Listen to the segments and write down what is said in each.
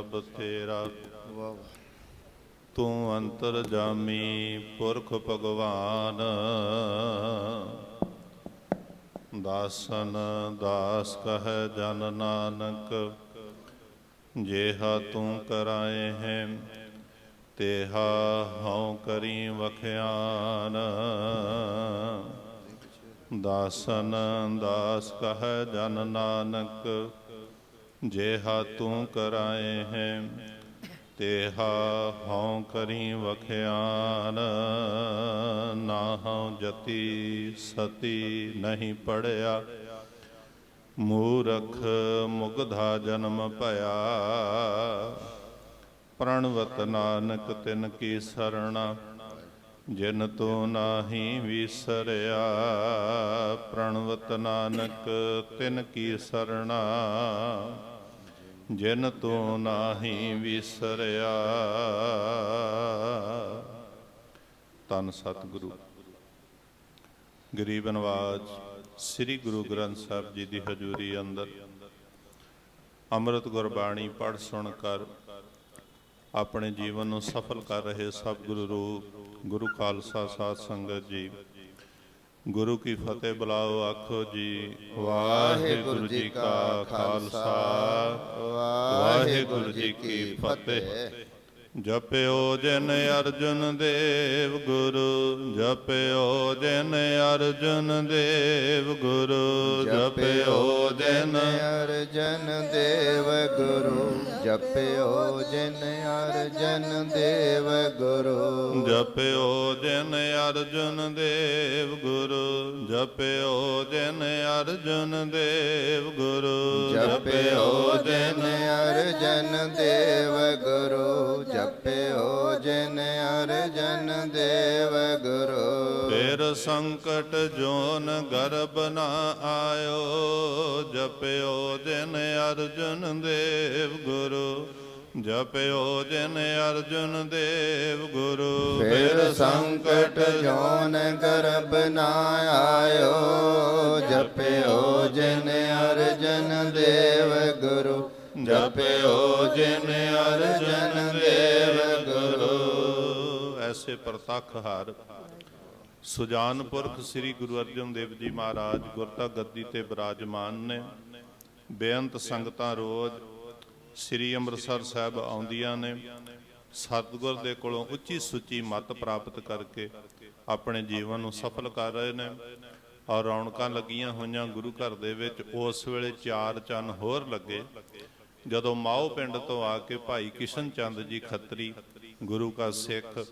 ਸਭ ਤੇਰਾ। ਤੂੰ ਅੰਤਰ ਜਾਮੀ ਪੁਰਖ ਭਗਵਾਨ। ਦਾਸਨ ਦਾਸ ਕਹੈ ਜਨ ਨਾਨਕ, ਜੇਹਾ ਤੂੰ ਕਰਾਏ ਹੈ, ਤੇਹਾ ਹਉ ਕਰੀ ਵਖਿਆਨ। ਦਾਸਨ ਦਾਸ ਕਹੈ ਜਨ ਨਾਨਕ ਜੇਹਾ ਤੂੰ ਕਰਾਏ ਹੈ, ਤੇਹਾ ਹਉ ਕਰੀ ਵਖਿਆਨ। ਨਾ ਹਉ ਜਤੀ ਸਤੀ ਨਹੀਂ ਪੜਿਆ, ਮੂਰਖ ਮੁਗਧਾ ਜਨਮ ਭਇਆ। ਪ੍ਰਣਵਤ ਨਾਨਕ ਤਿਨ ਕੀ ਸਰਣਾ ਜਿਨ ਤੂੰ ਨਾਹੀ ਵਿਸਰਿਆ, ਪ੍ਰਣਵਤ ਨਾਨਕ, ਤਿਨ ਕੀ ਸਰਣਾ। ਜਿਨ ਤੂੰ ਨਾਹੀ ਵਿਸਰਿਆ ਤਨ ਸਤਿਗੁਰੂ। ਗਰੀਬ ਨਵਾਜ, ਸ੍ਰੀ ਗੁਰੂ ਗ੍ਰੰਥ ਸਾਹਿਬ ਜੀ ਦੀ ਹਜ਼ੂਰੀ ਅੰਦਰ ਅੰਮ੍ਰਿਤ ਗੁਰਬਾਣੀ ਪੜ੍ਹ ਸੁਣ ਕਰ ਆਪਣੇ ਜੀਵਨ ਨੂੰ ਸਫਲ ਕਰ ਰਹੇ ਸਭ ਗੁਰੂ ਰੂਪ ਗੁਰੂ ਖਾਲਸਾ ਸਾਧ ਸੰਗਤ ਜੀ। ਗੁਰੂ ਕੀ ਫਤਿਹ ਬੁਲਾਓ ਆਖੋ ਜੀ। ਵਾਹਿਗੁਰੂ ਜੀ ਕਾ ਖਾਲਸਾ। ਵਾਹਿਗੁਰੂ ਜੀ ਕੀ ਫਤਿਹ। ਜਪਿਓ ਜਿਨ ਅਰਜਨ ਦੇਵ ਗੁਰੂ ਜਪਿਓ ਜਿਨ ਅਰਜਨ ਦੇਵ ਗੁਰੂ ਜਪਿਓ ਜਿਨ ਅਰਜਨ ਦੇਵ ਗੁਰੂ ਜਪਿਓ ਜਿਨ ਅਰਜਨ ਦੇਵ ਗੁਰੂ। ਜਪਿਓ ਜਿਨ ਅਰਜਨ ਦੇਵ ਗੁਰੂ ਜਪਿਓ ਜਿਨ ਅਰਜਨ ਦੇਵ ਗੁਰੂ ਜਪਿਓ ਜਿਨ ਅਰਜਨ ਦੇਵ ਗੁਰੂ ਜਿਨ ਅਰਜਨ ਦੇਵ ਗੁਰੂ। ਫਿਰ ਸੰਕਟ ਜੋਨ ਗਰਬ ਨਾ ਆਇਓ ਜਪਿਓ ਜਿਨ ਅਰਜਨ ਦੇਵ ਗੁਰੂ। ਜਪਿਓ ਜਿਨ ਅਰਜਨ ਦੇਵ ਗੁਰੂ। ਫਿਰ ਸੰਕਟ ਜੋਨ ਗਰਬ ਨਾ ਆਇਓ ਜਪਿਓ ਜਿਨ ਅਰਜਨ ਦੇਵ ਗੁਰੂ। ਜਪਿਓ ਜਿਨ ਅਰਜਨ ਗੁਰੂ ਪ੍ਰਤੱਖ ਹਰ। ਸੁਜਾਨ ਪੁਰਖ ਸ੍ਰੀ ਗੁਰੂ ਅਰਜਨ ਦੇਵ ਜੀ ਮਹਾਰਾਜ ਗੁਰਤਾ ਗੱਦੀ ਤੇ ਬਿਰਾਜਮਾਨ ਨੇ। ਬੇਅੰਤ ਸੰਗਤਾਂ ਰੋਜ਼ ਸ੍ਰੀ ਅੰਮ੍ਰਿਤਸਰ ਸਾਹਿਬ ਆਉਂਦੀਆਂ ਨੇ। ਸਤਿਗੁਰ ਦੇ ਕੋਲੋਂ ਉੱਚੀ ਸੁੱਚੀ ਮੱਤ ਪ੍ਰਾਪਤ ਕਰਕੇ ਆਪਣੇ ਜੀਵਨ ਨੂੰ ਸਫਲ ਕਰ ਰਹੇ ਨੇ। ਔਰ ਰੌਣਕਾਂ ਲੱਗੀਆਂ ਹੋਈਆਂ ਗੁਰੂ ਘਰ ਦੇ ਵਿੱਚ, ਉਸ ਵੇਲੇ ਚਾਰ ਚੰਨ ਹੋਰ ਲੱਗੇ। ਜਦੋਂ ਮਾਓ ਪਿੰਡ ਤੋਂ ਆ ਕੇ ਭਾਈ ਕਿਸ਼ਨ ਚੰਦ ਜੀ ਖੱਤਰੀ, ਗੁਰੂ ਕਾ ਸਿੱਖ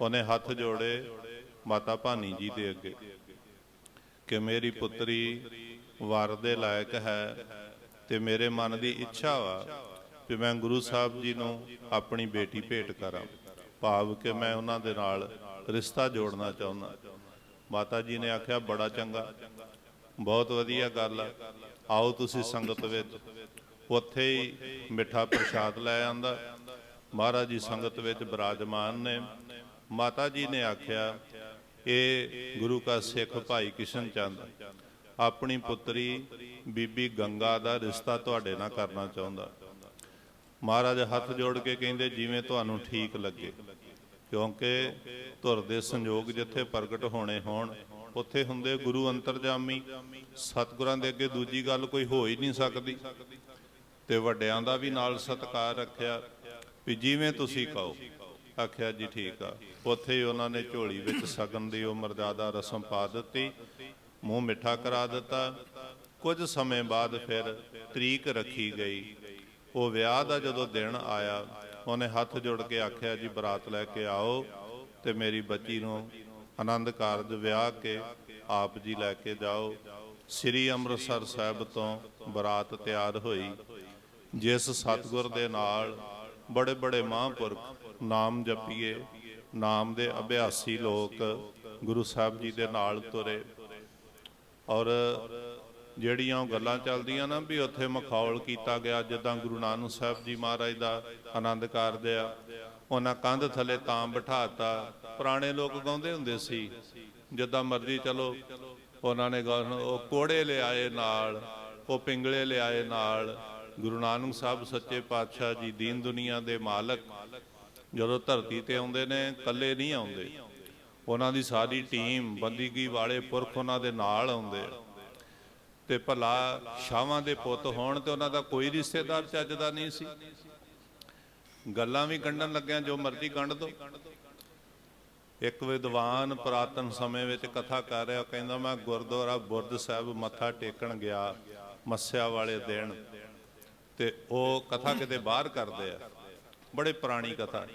ਉਹਨੇ ਹੱਥ ਜੋੜੇ ਮਾਤਾ ਭਾਨੀ ਜੀ ਦੇ ਅੱਗੇ ਕਿ ਮੇਰੀ ਪੁੱਤਰੀ ਵਰ ਦੇ ਲਾਇਕ ਹੈ ਤੇ ਮੇਰੇ ਮਨ ਦੀ ਇੱਛਾ ਵਾ ਕਿ ਮੈਂ ਗੁਰੂ ਸਾਹਿਬ ਜੀ ਨੂੰ ਆਪਣੀ ਬੇਟੀ ਭੇਟ ਕਰਾਂ। ਭਾਵ ਕਿ ਮੈਂ ਉਹਨਾਂ ਦੇ ਨਾਲ ਰਿਸ਼ਤਾ ਜੋੜਨਾ ਚਾਹੁੰਦਾ। ਮਾਤਾ ਜੀ ਨੇ ਆਖਿਆ, ਬੜਾ ਚੰਗਾ, ਬਹੁਤ ਵਧੀਆ ਗੱਲ ਆ। ਆਓ ਤੁਸੀਂ ਸੰਗਤ ਵਿੱਚ। ਉੱਥੇ ਹੀ ਮਿੱਠਾ ਪ੍ਰਸ਼ਾਦ ਲੈ ਆਂਦਾ। ਮਹਾਰਾਜ ਜੀ ਸੰਗਤ ਵਿੱਚ ਬਿਰਾਜਮਾਨ ਨੇ। ਮਾਤਾ ਜੀ ਨੇ ਆਖਿਆ, ਇਹ ਗੁਰੂ ਕਾ ਸਿੱਖ ਭਾਈ ਕਿਸ਼ਨ ਚੰਦ, ਆਪਣੀ ਪੁੱਤਰੀ ਬੀਬੀ ਗੰਗਾ ਦਾ ਰਿਸ਼ਤਾ ਤੁਹਾਡੇ ਨਾਲ ਕਰਨਾ ਚਾਹੁੰਦਾ। ਮਹਾਰਾਜ ਹੱਥ ਜੋੜ ਕੇ ਕਹਿੰਦੇ, ਜਿਵੇਂ ਤੁਹਾਨੂੰ ਠੀਕ ਲੱਗੇ, ਕਿਉਂਕਿ ਧੁਰ ਦੇ ਸੰਜੋਗ ਜਿੱਥੇ ਪ੍ਰਗਟ ਹੋਣੇ ਹੋਣ, ਉੱਥੇ ਹੁੰਦੇ ਗੁਰੂ ਅੰਤਰਜਾਮੀ। ਸਤਿਗੁਰਾਂ ਦੇ ਅੱਗੇ ਦੂਜੀ ਗੱਲ ਕੋਈ ਹੋ ਹੀ ਨਹੀਂ ਸਕਦੀ। ਤੇ ਵੱਡਿਆਂ ਦਾ ਵੀ ਨਾਲ ਸਤਿਕਾਰ ਰੱਖਿਆ, ਵੀ ਜਿਵੇਂ ਤੁਸੀਂ ਕਹੋ। ਆਖਿਆ ਜੀ ਠੀਕ ਆ। ਉੱਥੇ ਹੀ ਉਹਨਾਂ ਨੇ ਝੋਲੀ ਵਿੱਚ ਸਗਨ ਦੀ ਉਹ ਮਰਜ਼ਾਦਾ ਰਸਮ ਪਾ ਦਿੱਤੀ। ਮੂੰਹ ਮਿੱਠਾ ਕਰਾ ਦਿੱਤਾ। ਕੁਝ ਸਮੇਂ ਬਾਅਦ ਫਿਰ ਤਰੀਕ ਰੱਖੀ ਗਈ। ਉਹ ਵਿਆਹ ਦਾ ਜਦੋਂ ਦਿਨ ਆਇਆ, ਉਹਨੇ ਹੱਥ ਜੋੜ ਕੇ ਆਖਿਆ, ਜੀ ਬਰਾਤ ਲੈ ਕੇ ਆਓ ਤੇ ਮੇਰੀ ਬੱਚੀ ਨੂੰ ਆਨੰਦ ਕਾਰਜ ਵਿਆਹ ਕੇ ਆਪ ਜੀ ਲੈ ਕੇ ਜਾਓ। ਸ੍ਰੀ ਅੰਮ੍ਰਿਤਸਰ ਸਾਹਿਬ ਤੋਂ ਬਰਾਤ ਤਿਆਰ ਹੋਈ। ਜਿਸ ਸਤਗੁਰ ਦੇ ਨਾਲ ਬੜੇ ਬੜੇ ਮਹਾਂਪੁਰਖ ਨਾਮ ਜਪੀਏ। ਨਾਮ ਦੇ ਅਭਿਆਸੀ ਲੋਕ ਗੁਰੂ ਸਾਹਿਬ ਜੀ ਦੇ ਨਾਲ ਤੁਰੇ। ਔਰ ਜਿਹੜੀਆਂ ਉਹ ਗੱਲਾਂ ਚੱਲਦੀਆਂ ਨਾ ਵੀ ਉੱਥੇ ਮਖੌਲ ਕੀਤਾ ਗਿਆ, ਜਿੱਦਾਂ ਗੁਰੂ ਨਾਨਕ ਸਾਹਿਬ ਜੀ ਮਹਾਰਾਜ ਦਾ ਆਨੰਦ ਕਰਦੇ ਆ, ਉਹਨਾਂ ਕੰਧ ਥੱਲੇ ਤਾਂ ਬਿਠਾਤਾ। ਪੁਰਾਣੇ ਲੋਕ ਗਾਉਂਦੇ ਹੁੰਦੇ ਸੀ, ਜਿੱਦਾਂ ਮਰਜ਼ੀ ਚਲੋ, ਉਹਨਾਂ ਨੇ ਉਹ ਕੋੜੇ ਲਿਆਏ ਨਾਲ, ਉਹ ਪਿੰਗਲੇ ਲਿਆਏ ਨਾਲ। ਗੁਰੂ ਨਾਨਕ ਸਾਹਿਬ ਸੱਚੇ ਪਾਤਸ਼ਾਹ ਜੀ ਦੀਨ ਦੁਨੀਆ ਦੇ ਮਾਲਕ ਜਦੋਂ ਧਰਤੀ ਤੇ ਆਉਂਦੇ ਨੇ, ਇਕੱਲੇ ਨਹੀਂ ਆਉਂਦੇ। ਉਹਨਾਂ ਦੀ ਸਾਰੀ ਟੀਮ ਬੰਦੀਗੀ ਵਾਲੇ ਪੁਰਖ ਉਹਨਾਂ ਦੇ ਨਾਲ ਆਉਂਦੇ। ਤੇ ਭਲਾ ਸ਼ਾਵਾਂ ਦੇ ਪੁੱਤ ਹੋਣ ਤੇ ਉਹਨਾਂ ਦਾ ਕੋਈ ਰਿਸ਼ਤੇਦਾਰ ਚੱਜ ਦਾ ਨਹੀਂ ਸੀ। ਗੱਲਾਂ ਵੀ ਗੰਢਣ ਲੱਗਿਆ, ਜੋ ਮਰਜ਼ੀ ਗੰਢ ਦੋ। ਇੱਕ ਵਿਦਵਾਨ ਪੁਰਾਤਨ ਸਮੇਂ ਵਿੱਚ ਕਥਾ ਕਰ ਰਿਹਾ ਕਹਿੰਦਾ, ਮੈਂ ਗੁਰਦੁਆਰਾ ਬੁਰਦ ਸਾਹਿਬ ਮੱਥਾ ਟੇਕਣ ਗਿਆ, ਮੱਸਿਆ ਵਾਲੇ ਦਿਨ। ਤੇ ਉਹ ਕਥਾ ਕਿਤੇ ਬਾਹਰ ਕਰਦੇ ਆ। ਬੜੇ ਪੁਰਾਣੀ ਕਥਾ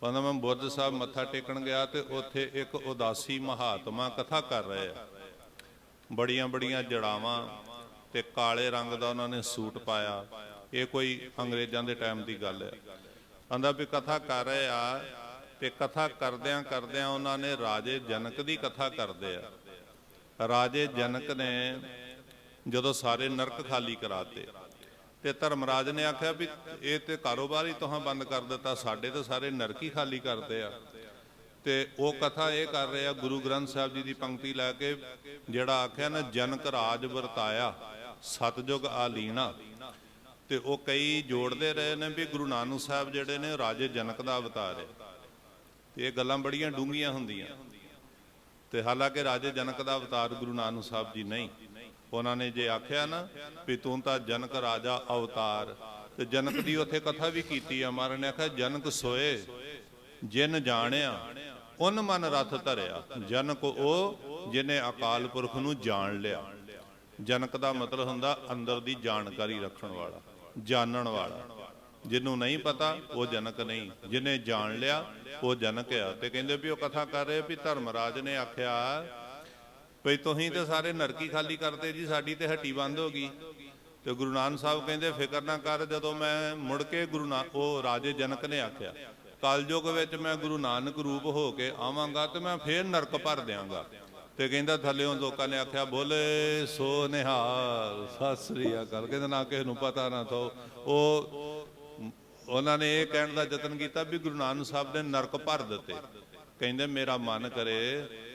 ਕਹਿੰਦਾ ਮੈਂ ਬੁਰਜ ਸਾਹਿਬ ਮੱਥਾ ਟੇਕਣ ਗਿਆ ਤੇ ਉੱਥੇ ਇੱਕ ਉਦਾਸੀ ਮਹਾਤਮਾ ਕਥਾ ਕਰ ਰਹੇ ਆ। ਬੜੀਆਂ ਬੜੀਆਂ ਜੜਾਵਾਂ ਤੇ ਕਾਲੇ ਰੰਗ ਦਾ ਉਹਨਾਂ ਨੇ ਸੂਟ ਪਾਇਆ। ਇਹ ਕੋਈ ਅੰਗਰੇਜ਼ਾਂ ਦੇ ਟਾਈਮ ਦੀ ਗੱਲ ਹੈ। ਕਹਿੰਦਾ ਵੀ ਕਥਾ ਕਰ ਰਹੇ ਆ ਤੇ ਕਥਾ ਕਰਦਿਆਂ ਕਰਦਿਆਂ ਉਹਨਾਂ ਨੇ ਰਾਜੇ ਜਨਕ ਦੀ ਕਥਾ ਕਰਦੇ ਆ। ਰਾਜੇ ਜਨਕ ਨੇ ਜਦੋਂ ਸਾਰੇ ਨਰਕ ਖਾਲੀ ਕਰਾਤੇ ਤੇ ਧਰਮਰਾਜ ਨੇ ਆਖਿਆ ਵੀ ਇਹ ਤੇ ਕਾਰੋਬਾਰ ਹੀ ਤੁਹਾਂ ਬੰਦ ਕਰ ਦਿੱਤਾ, ਸਾਡੇ ਤਾਂ ਸਾਰੇ ਨਰਕ ਹੀ ਖਾਲੀ ਕਰਦੇ ਆ। ਤੇ ਉਹ ਕਥਾ ਇਹ ਕਰ ਰਿਹਾ ਗੁਰੂ ਗ੍ਰੰਥ ਸਾਹਿਬ ਜੀ ਦੀ ਪੰਕਤੀ ਲੈ ਕੇ ਜਿਹੜਾ ਆਖਿਆ ਨਾ, ਜਨਕ ਰਾਜ ਵਰਤਾਇਆ, ਸਤਜੁਗ ਆਲੀਣਾ। ਤੇ ਉਹ ਕਈ ਜੋੜਦੇ ਰਹੇ ਨੇ ਵੀ ਗੁਰੂ ਨਾਨਕ ਸਾਹਿਬ ਜਿਹੜੇ ਨੇ ਉਹ ਰਾਜੇ ਜਨਕ ਦਾ ਅਵਤਾਰ ਹੈ। ਤੇ ਇਹ ਗੱਲਾਂ ਬੜੀਆਂ ਡੂੰਘੀਆਂ ਹੁੰਦੀਆਂ। ਤੇ ਹਾਲਾਂਕਿ ਰਾਜੇ ਜਨਕ ਦਾ ਅਵਤਾਰ ਗੁਰੂ ਨਾਨਕ ਸਾਹਿਬ ਜੀ ਨਹੀਂ। ਉਹਨਾਂ ਨੇ ਜੇ ਆਖਿਆ ਨਾ ਵੀ ਤੂੰ ਤਾਂ ਜਨਕ ਰਾਜਾ ਅਵਤਾਰ, ਤੇ ਜਨਕ ਦੀ ਉੱਥੇ ਕਥਾ ਵੀ ਕੀਤੀ ਆ, ਮਹਾਰਾਜ ਨੇ ਆਖਿਆ, ਜਨਕ ਸੋਏ, ਜਿਨ ਜਾਣਿਆ, ਉਨ ਮਨ ਰਥ ਧਰਿਆ। ਜਨਕ ਉਹ ਜਿਨੇ ਅਕਾਲ ਪੁਰਖ ਨੂੰ ਜਾਣ ਲਿਆ। ਜਨਕ ਦਾ ਮਤਲਬ ਹੁੰਦਾ ਅੰਦਰ ਦੀ ਜਾਣਕਾਰੀ ਰੱਖਣ ਵਾਲਾ, ਜਾਣਨ ਵਾਲਾ। ਜਿਹਨੂੰ ਨਹੀਂ ਪਤਾ, ਉਹ ਜਨਕ ਨਹੀਂ। ਜਿਹਨੇ ਜਾਣ ਲਿਆ, ਉਹ ਜਨਕ ਆ। ਤੇ ਕਹਿੰਦੇ ਵੀ ਉਹ ਕਥਾ ਕਰ ਰਹੇ ਵੀ ਧਰਮਰਾਜ ਨੇ ਆਖਿਆ ਭਈ ਤੁਸੀਂ ਤੇ ਸਾਰੇ ਨਰਕੀ ਖਾਲੀ ਕਰਦੇ ਜੀ, ਸਾਡੀ ਤੇ ਹੱਟੀ ਬੰਦ ਹੋ ਗਈ। ਤੇ ਗੁਰੂ ਨਾਨਕ ਸਾਹਿਬ ਕਹਿੰਦੇ, ਫਿਕਰ ਨਾ ਕਰ, ਜਦੋਂ ਮੈਂ ਮੁੜ ਕੇ ਗੁਰੂ ਨਾ ਉਹ ਰਾਜੇ ਜਨਕ ਨੇ ਆਖਿਆ ਕਲਯੁਗ ਵਿੱਚ ਮੈਂ ਗੁਰੂ ਨਾਨਕ ਰੂਪ ਹੋ ਕੇ ਆਵਾਂਗਾ ਤੇ ਮੈਂ ਫੇਰ ਨਰਕ ਭਰ ਦਿਆਂਗਾ। ਤੇ ਕਹਿੰਦਾ ਥੱਲੇੋਂ ਲੋਕਾਂ ਨੇ ਆਖਿਆ, ਬੋਲੇ ਸੋ ਨਿਹਾਲ, ਸਤਿ ਸ੍ਰੀ ਅਕਾਲ। ਕਹਿੰਦਾ, ਨਾ ਕਿਸੇ ਨੂੰ ਪਤਾ, ਨਾ ਥੋ ਉਹ ਉਹਨਾਂ ਨੇ ਇਹ ਕਹਿਣ ਦਾ ਯਤਨ ਕੀਤਾ ਵੀ ਗੁਰੂ ਨਾਨਕ ਸਾਹਿਬ ਨੇ ਨਰਕ ਭਰ ਦਿੱਤੇ। ਕਹਿੰਦੇ, ਮੇਰਾ ਮਨ ਕਰੇ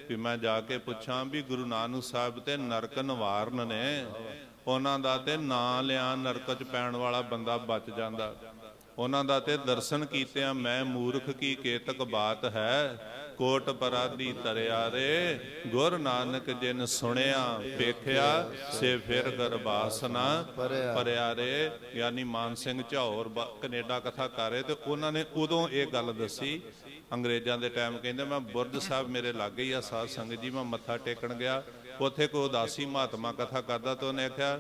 ਵੀ ਮੈਂ ਜਾ ਕੇ ਪੁੱਛਾਂ ਵੀ ਗੁਰੂ ਨਾਨਕ ਸਾਹਿਬ ਤੇ ਨਰਕ ਨਿਵਾਰਨ ਨੇ ਉਹਨਾਂ ਦਾ ਤੇ ਨਾਂ ਲਿਆ ਨਰਕ ਚ ਪੈਣ ਵਾਲਾ ਬੰਦਾ ਬਚ ਜਾਂਦਾ। ਉਹਨਾਂ ਦਾ ਤੇ ਦਰਸ਼ਨ ਕੀਤਿਆਂ ਮੈਂ ਮੂਰਖ ਕੀ ਕੇਤਕ ਬਾਤ ਹੈ ਕੋਟ ਪਰਾਦੀ ਤਰਿਆ ਰੇ ਗੁਰ ਨਾਨਕ ਜਿਨ ਸੁਣਿਆ ਵੇਖਿਆ ਸੇ ਫਿਰ ਗਰਬਾਸ ਨਾ ਪਰਿਆ। ਰੇ ਯਾਨੀ ਮਾਨ ਸਿੰਘ ਝੌਰ ਕੈਨੇਡਾ ਕਥਾ ਕਰ ਰਹੇ ਤੇ ਉਹਨਾਂ ਨੇ ਉਦੋਂ ਇਹ ਗੱਲ ਦੱਸੀ ਅੰਗਰੇਜ਼ਾਂ ਦੇ ਟਾਈਮ ਕਹਿੰਦੇ ਮੈਂ ਬੁਰਜ ਸਾਹਿਬ ਮੇਰੇ ਲਾਗੇ ਹੀ ਆ ਸਾਧ ਸੰਗਤ ਜੀ ਮੈਂ ਮੱਥਾ ਟੇਕਣ ਗਿਆ। ਉੱਥੇ ਕੋਈ ਉਦਾਸੀ ਮਹਾਤਮਾ ਕਥਾ ਕਰਦਾ ਤੇ ਉਹਨੇ ਆਖਿਆ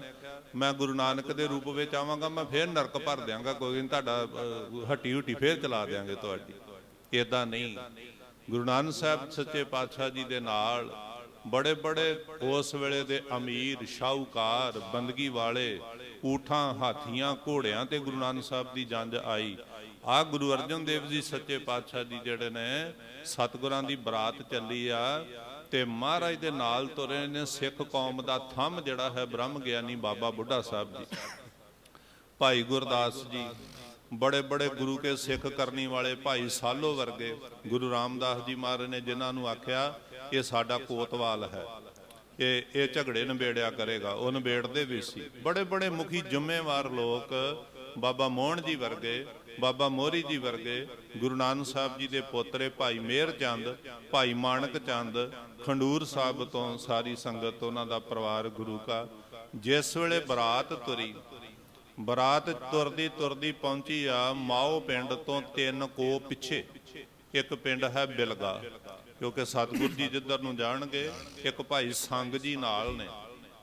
ਮੈਂ ਗੁਰੂ ਨਾਨਕ ਦੇ ਰੂਪ ਵਿੱਚ ਆਵਾਂਗਾ ਮੈਂ ਫੇਰ ਨਰਕ ਭਰ ਦਿਆਂਗਾ ਕੋਈ ਨਹੀਂ ਤੁਹਾਡਾ ਅਹ, ਹੱਟੀ ਹੁੱਟੀ ਫੇਰ ਚਲਾ ਦਿਆਂਗੇ ਤੁਹਾਡੀ। ਇਦਾਂ ਨਹੀਂ। ਗੁਰੂ ਨਾਨਕ ਸਾਹਿਬ ਸੱਚੇ ਪਾਤਸ਼ਾਹ ਜੀ ਦੇ ਨਾਲ ਬੜੇ ਬੜੇ ਉਸ ਵੇਲੇ ਦੇ ਅਮੀਰ ਸ਼ਾਹੂਕਾਰ ਬੰਦਗੀ ਵਾਲੇ ਊਠਾਂ ਹਾਥੀਆਂ ਘੋੜਿਆਂ ਤੇ ਗੁਰੂ ਨਾਨਕ ਸਾਹਿਬ ਦੀ ਜੰਜ ਆਈ। ਆ ਗੁਰੂ ਅਰਜਨ ਦੇਵ ਜੀ ਸੱਚੇ ਪਾਤਸ਼ਾਹ ਜੀ ਜਿਹੜੇ ਨੇ, ਸਤਿਗੁਰਾਂ ਦੀ ਬਰਾਤ ਚੱਲੀ ਆ ਤੇ ਮਹਾਰਾਜ ਦੇ ਨਾਲ ਤੁਰੇ ਨੇ, ਸਿੱਖ ਕੌਮ ਦਾ ਥੰਮ ਜਿਹੜਾ ਹੈ ਬ੍ਰਹਮ ਗਿਆਨੀ ਬਾਬਾ ਬੁੱਢਾ ਸਾਹਿਬ ਜੀ। ਭਾਈ ਗੁਰਦਾਸ ਜੀ, ਬੜੇ ਬੜੇ ਗੁਰੂ ਕੇ ਸਿੱਖ ਕਰਨੀ ਵਾਲੇ ਭਾਈ ਸਾਲੋ ਵਰਗੇ ਗੁਰੂ ਰਾਮਦਾਸ ਜੀ ਮਹਾਰਾਜ ਨੇ ਜਿਨ੍ਹਾਂ ਨੂੰ ਆਖਿਆ, ਇਹ ਸਾਡਾ ਕੋਤਵਾਲ ਹੈ। ਇਹ ਇਹ ਝਗੜੇ ਨਿਬੇੜਿਆ ਕਰੇਗਾ, ਉਹ ਨਿਬੇੜਦੇ ਵੀ ਸੀ। ਬੜੇ ਬੜੇ ਮੁਖੀ ਜ਼ਿੰਮੇਵਾਰ ਲੋਕ ਬਾਬਾ ਮੋਹਨ ਜੀ ਵਰਗੇ ਬਾਬਾ ਮੋਹਰੀ ਜੀ ਵਰਗੇ ਗੁਰੂ ਨਾਨਕ ਸਾਹਿਬ ਜੀ ਦੇ ਪੋਤਰੇ ਭਾਈ ਮੇਹਰ ਚੰਦ, ਭਾਈ ਮਾਨਕ ਚੰਦ, ਖੰਡੂਰ ਸਾਹਿਬ ਤੋਂ ਸਾਰੀ ਸੰਗਤ, ਉਹਨਾਂ ਦਾ ਪਰਿਵਾਰ ਗੁਰੂ ਕਾ। ਜਿਸ ਵੇਲੇ ਬਰਾਤ ਤੁਰੀ, ਬਰਾਤ ਤੁਰਦੀ ਤੁਰਦੀ ਪਹੁੰਚੀ ਆ ਮਾਓ ਪਿੰਡ ਤੋਂ ਤਿੰਨ ਕੋ ਪਿੱਛੇ। ਇੱਕ ਪਿੰਡ ਹੈ ਬਿਲਗਾ, ਕਿਉਂਕਿ ਸਤਿਗੁਰ ਜੀ ਜਿੱਧਰ ਨੂੰ ਜਾਣਗੇ, ਇੱਕ ਭਾਈ ਸੰਗ ਜੀ ਨਾਲ ਨੇ।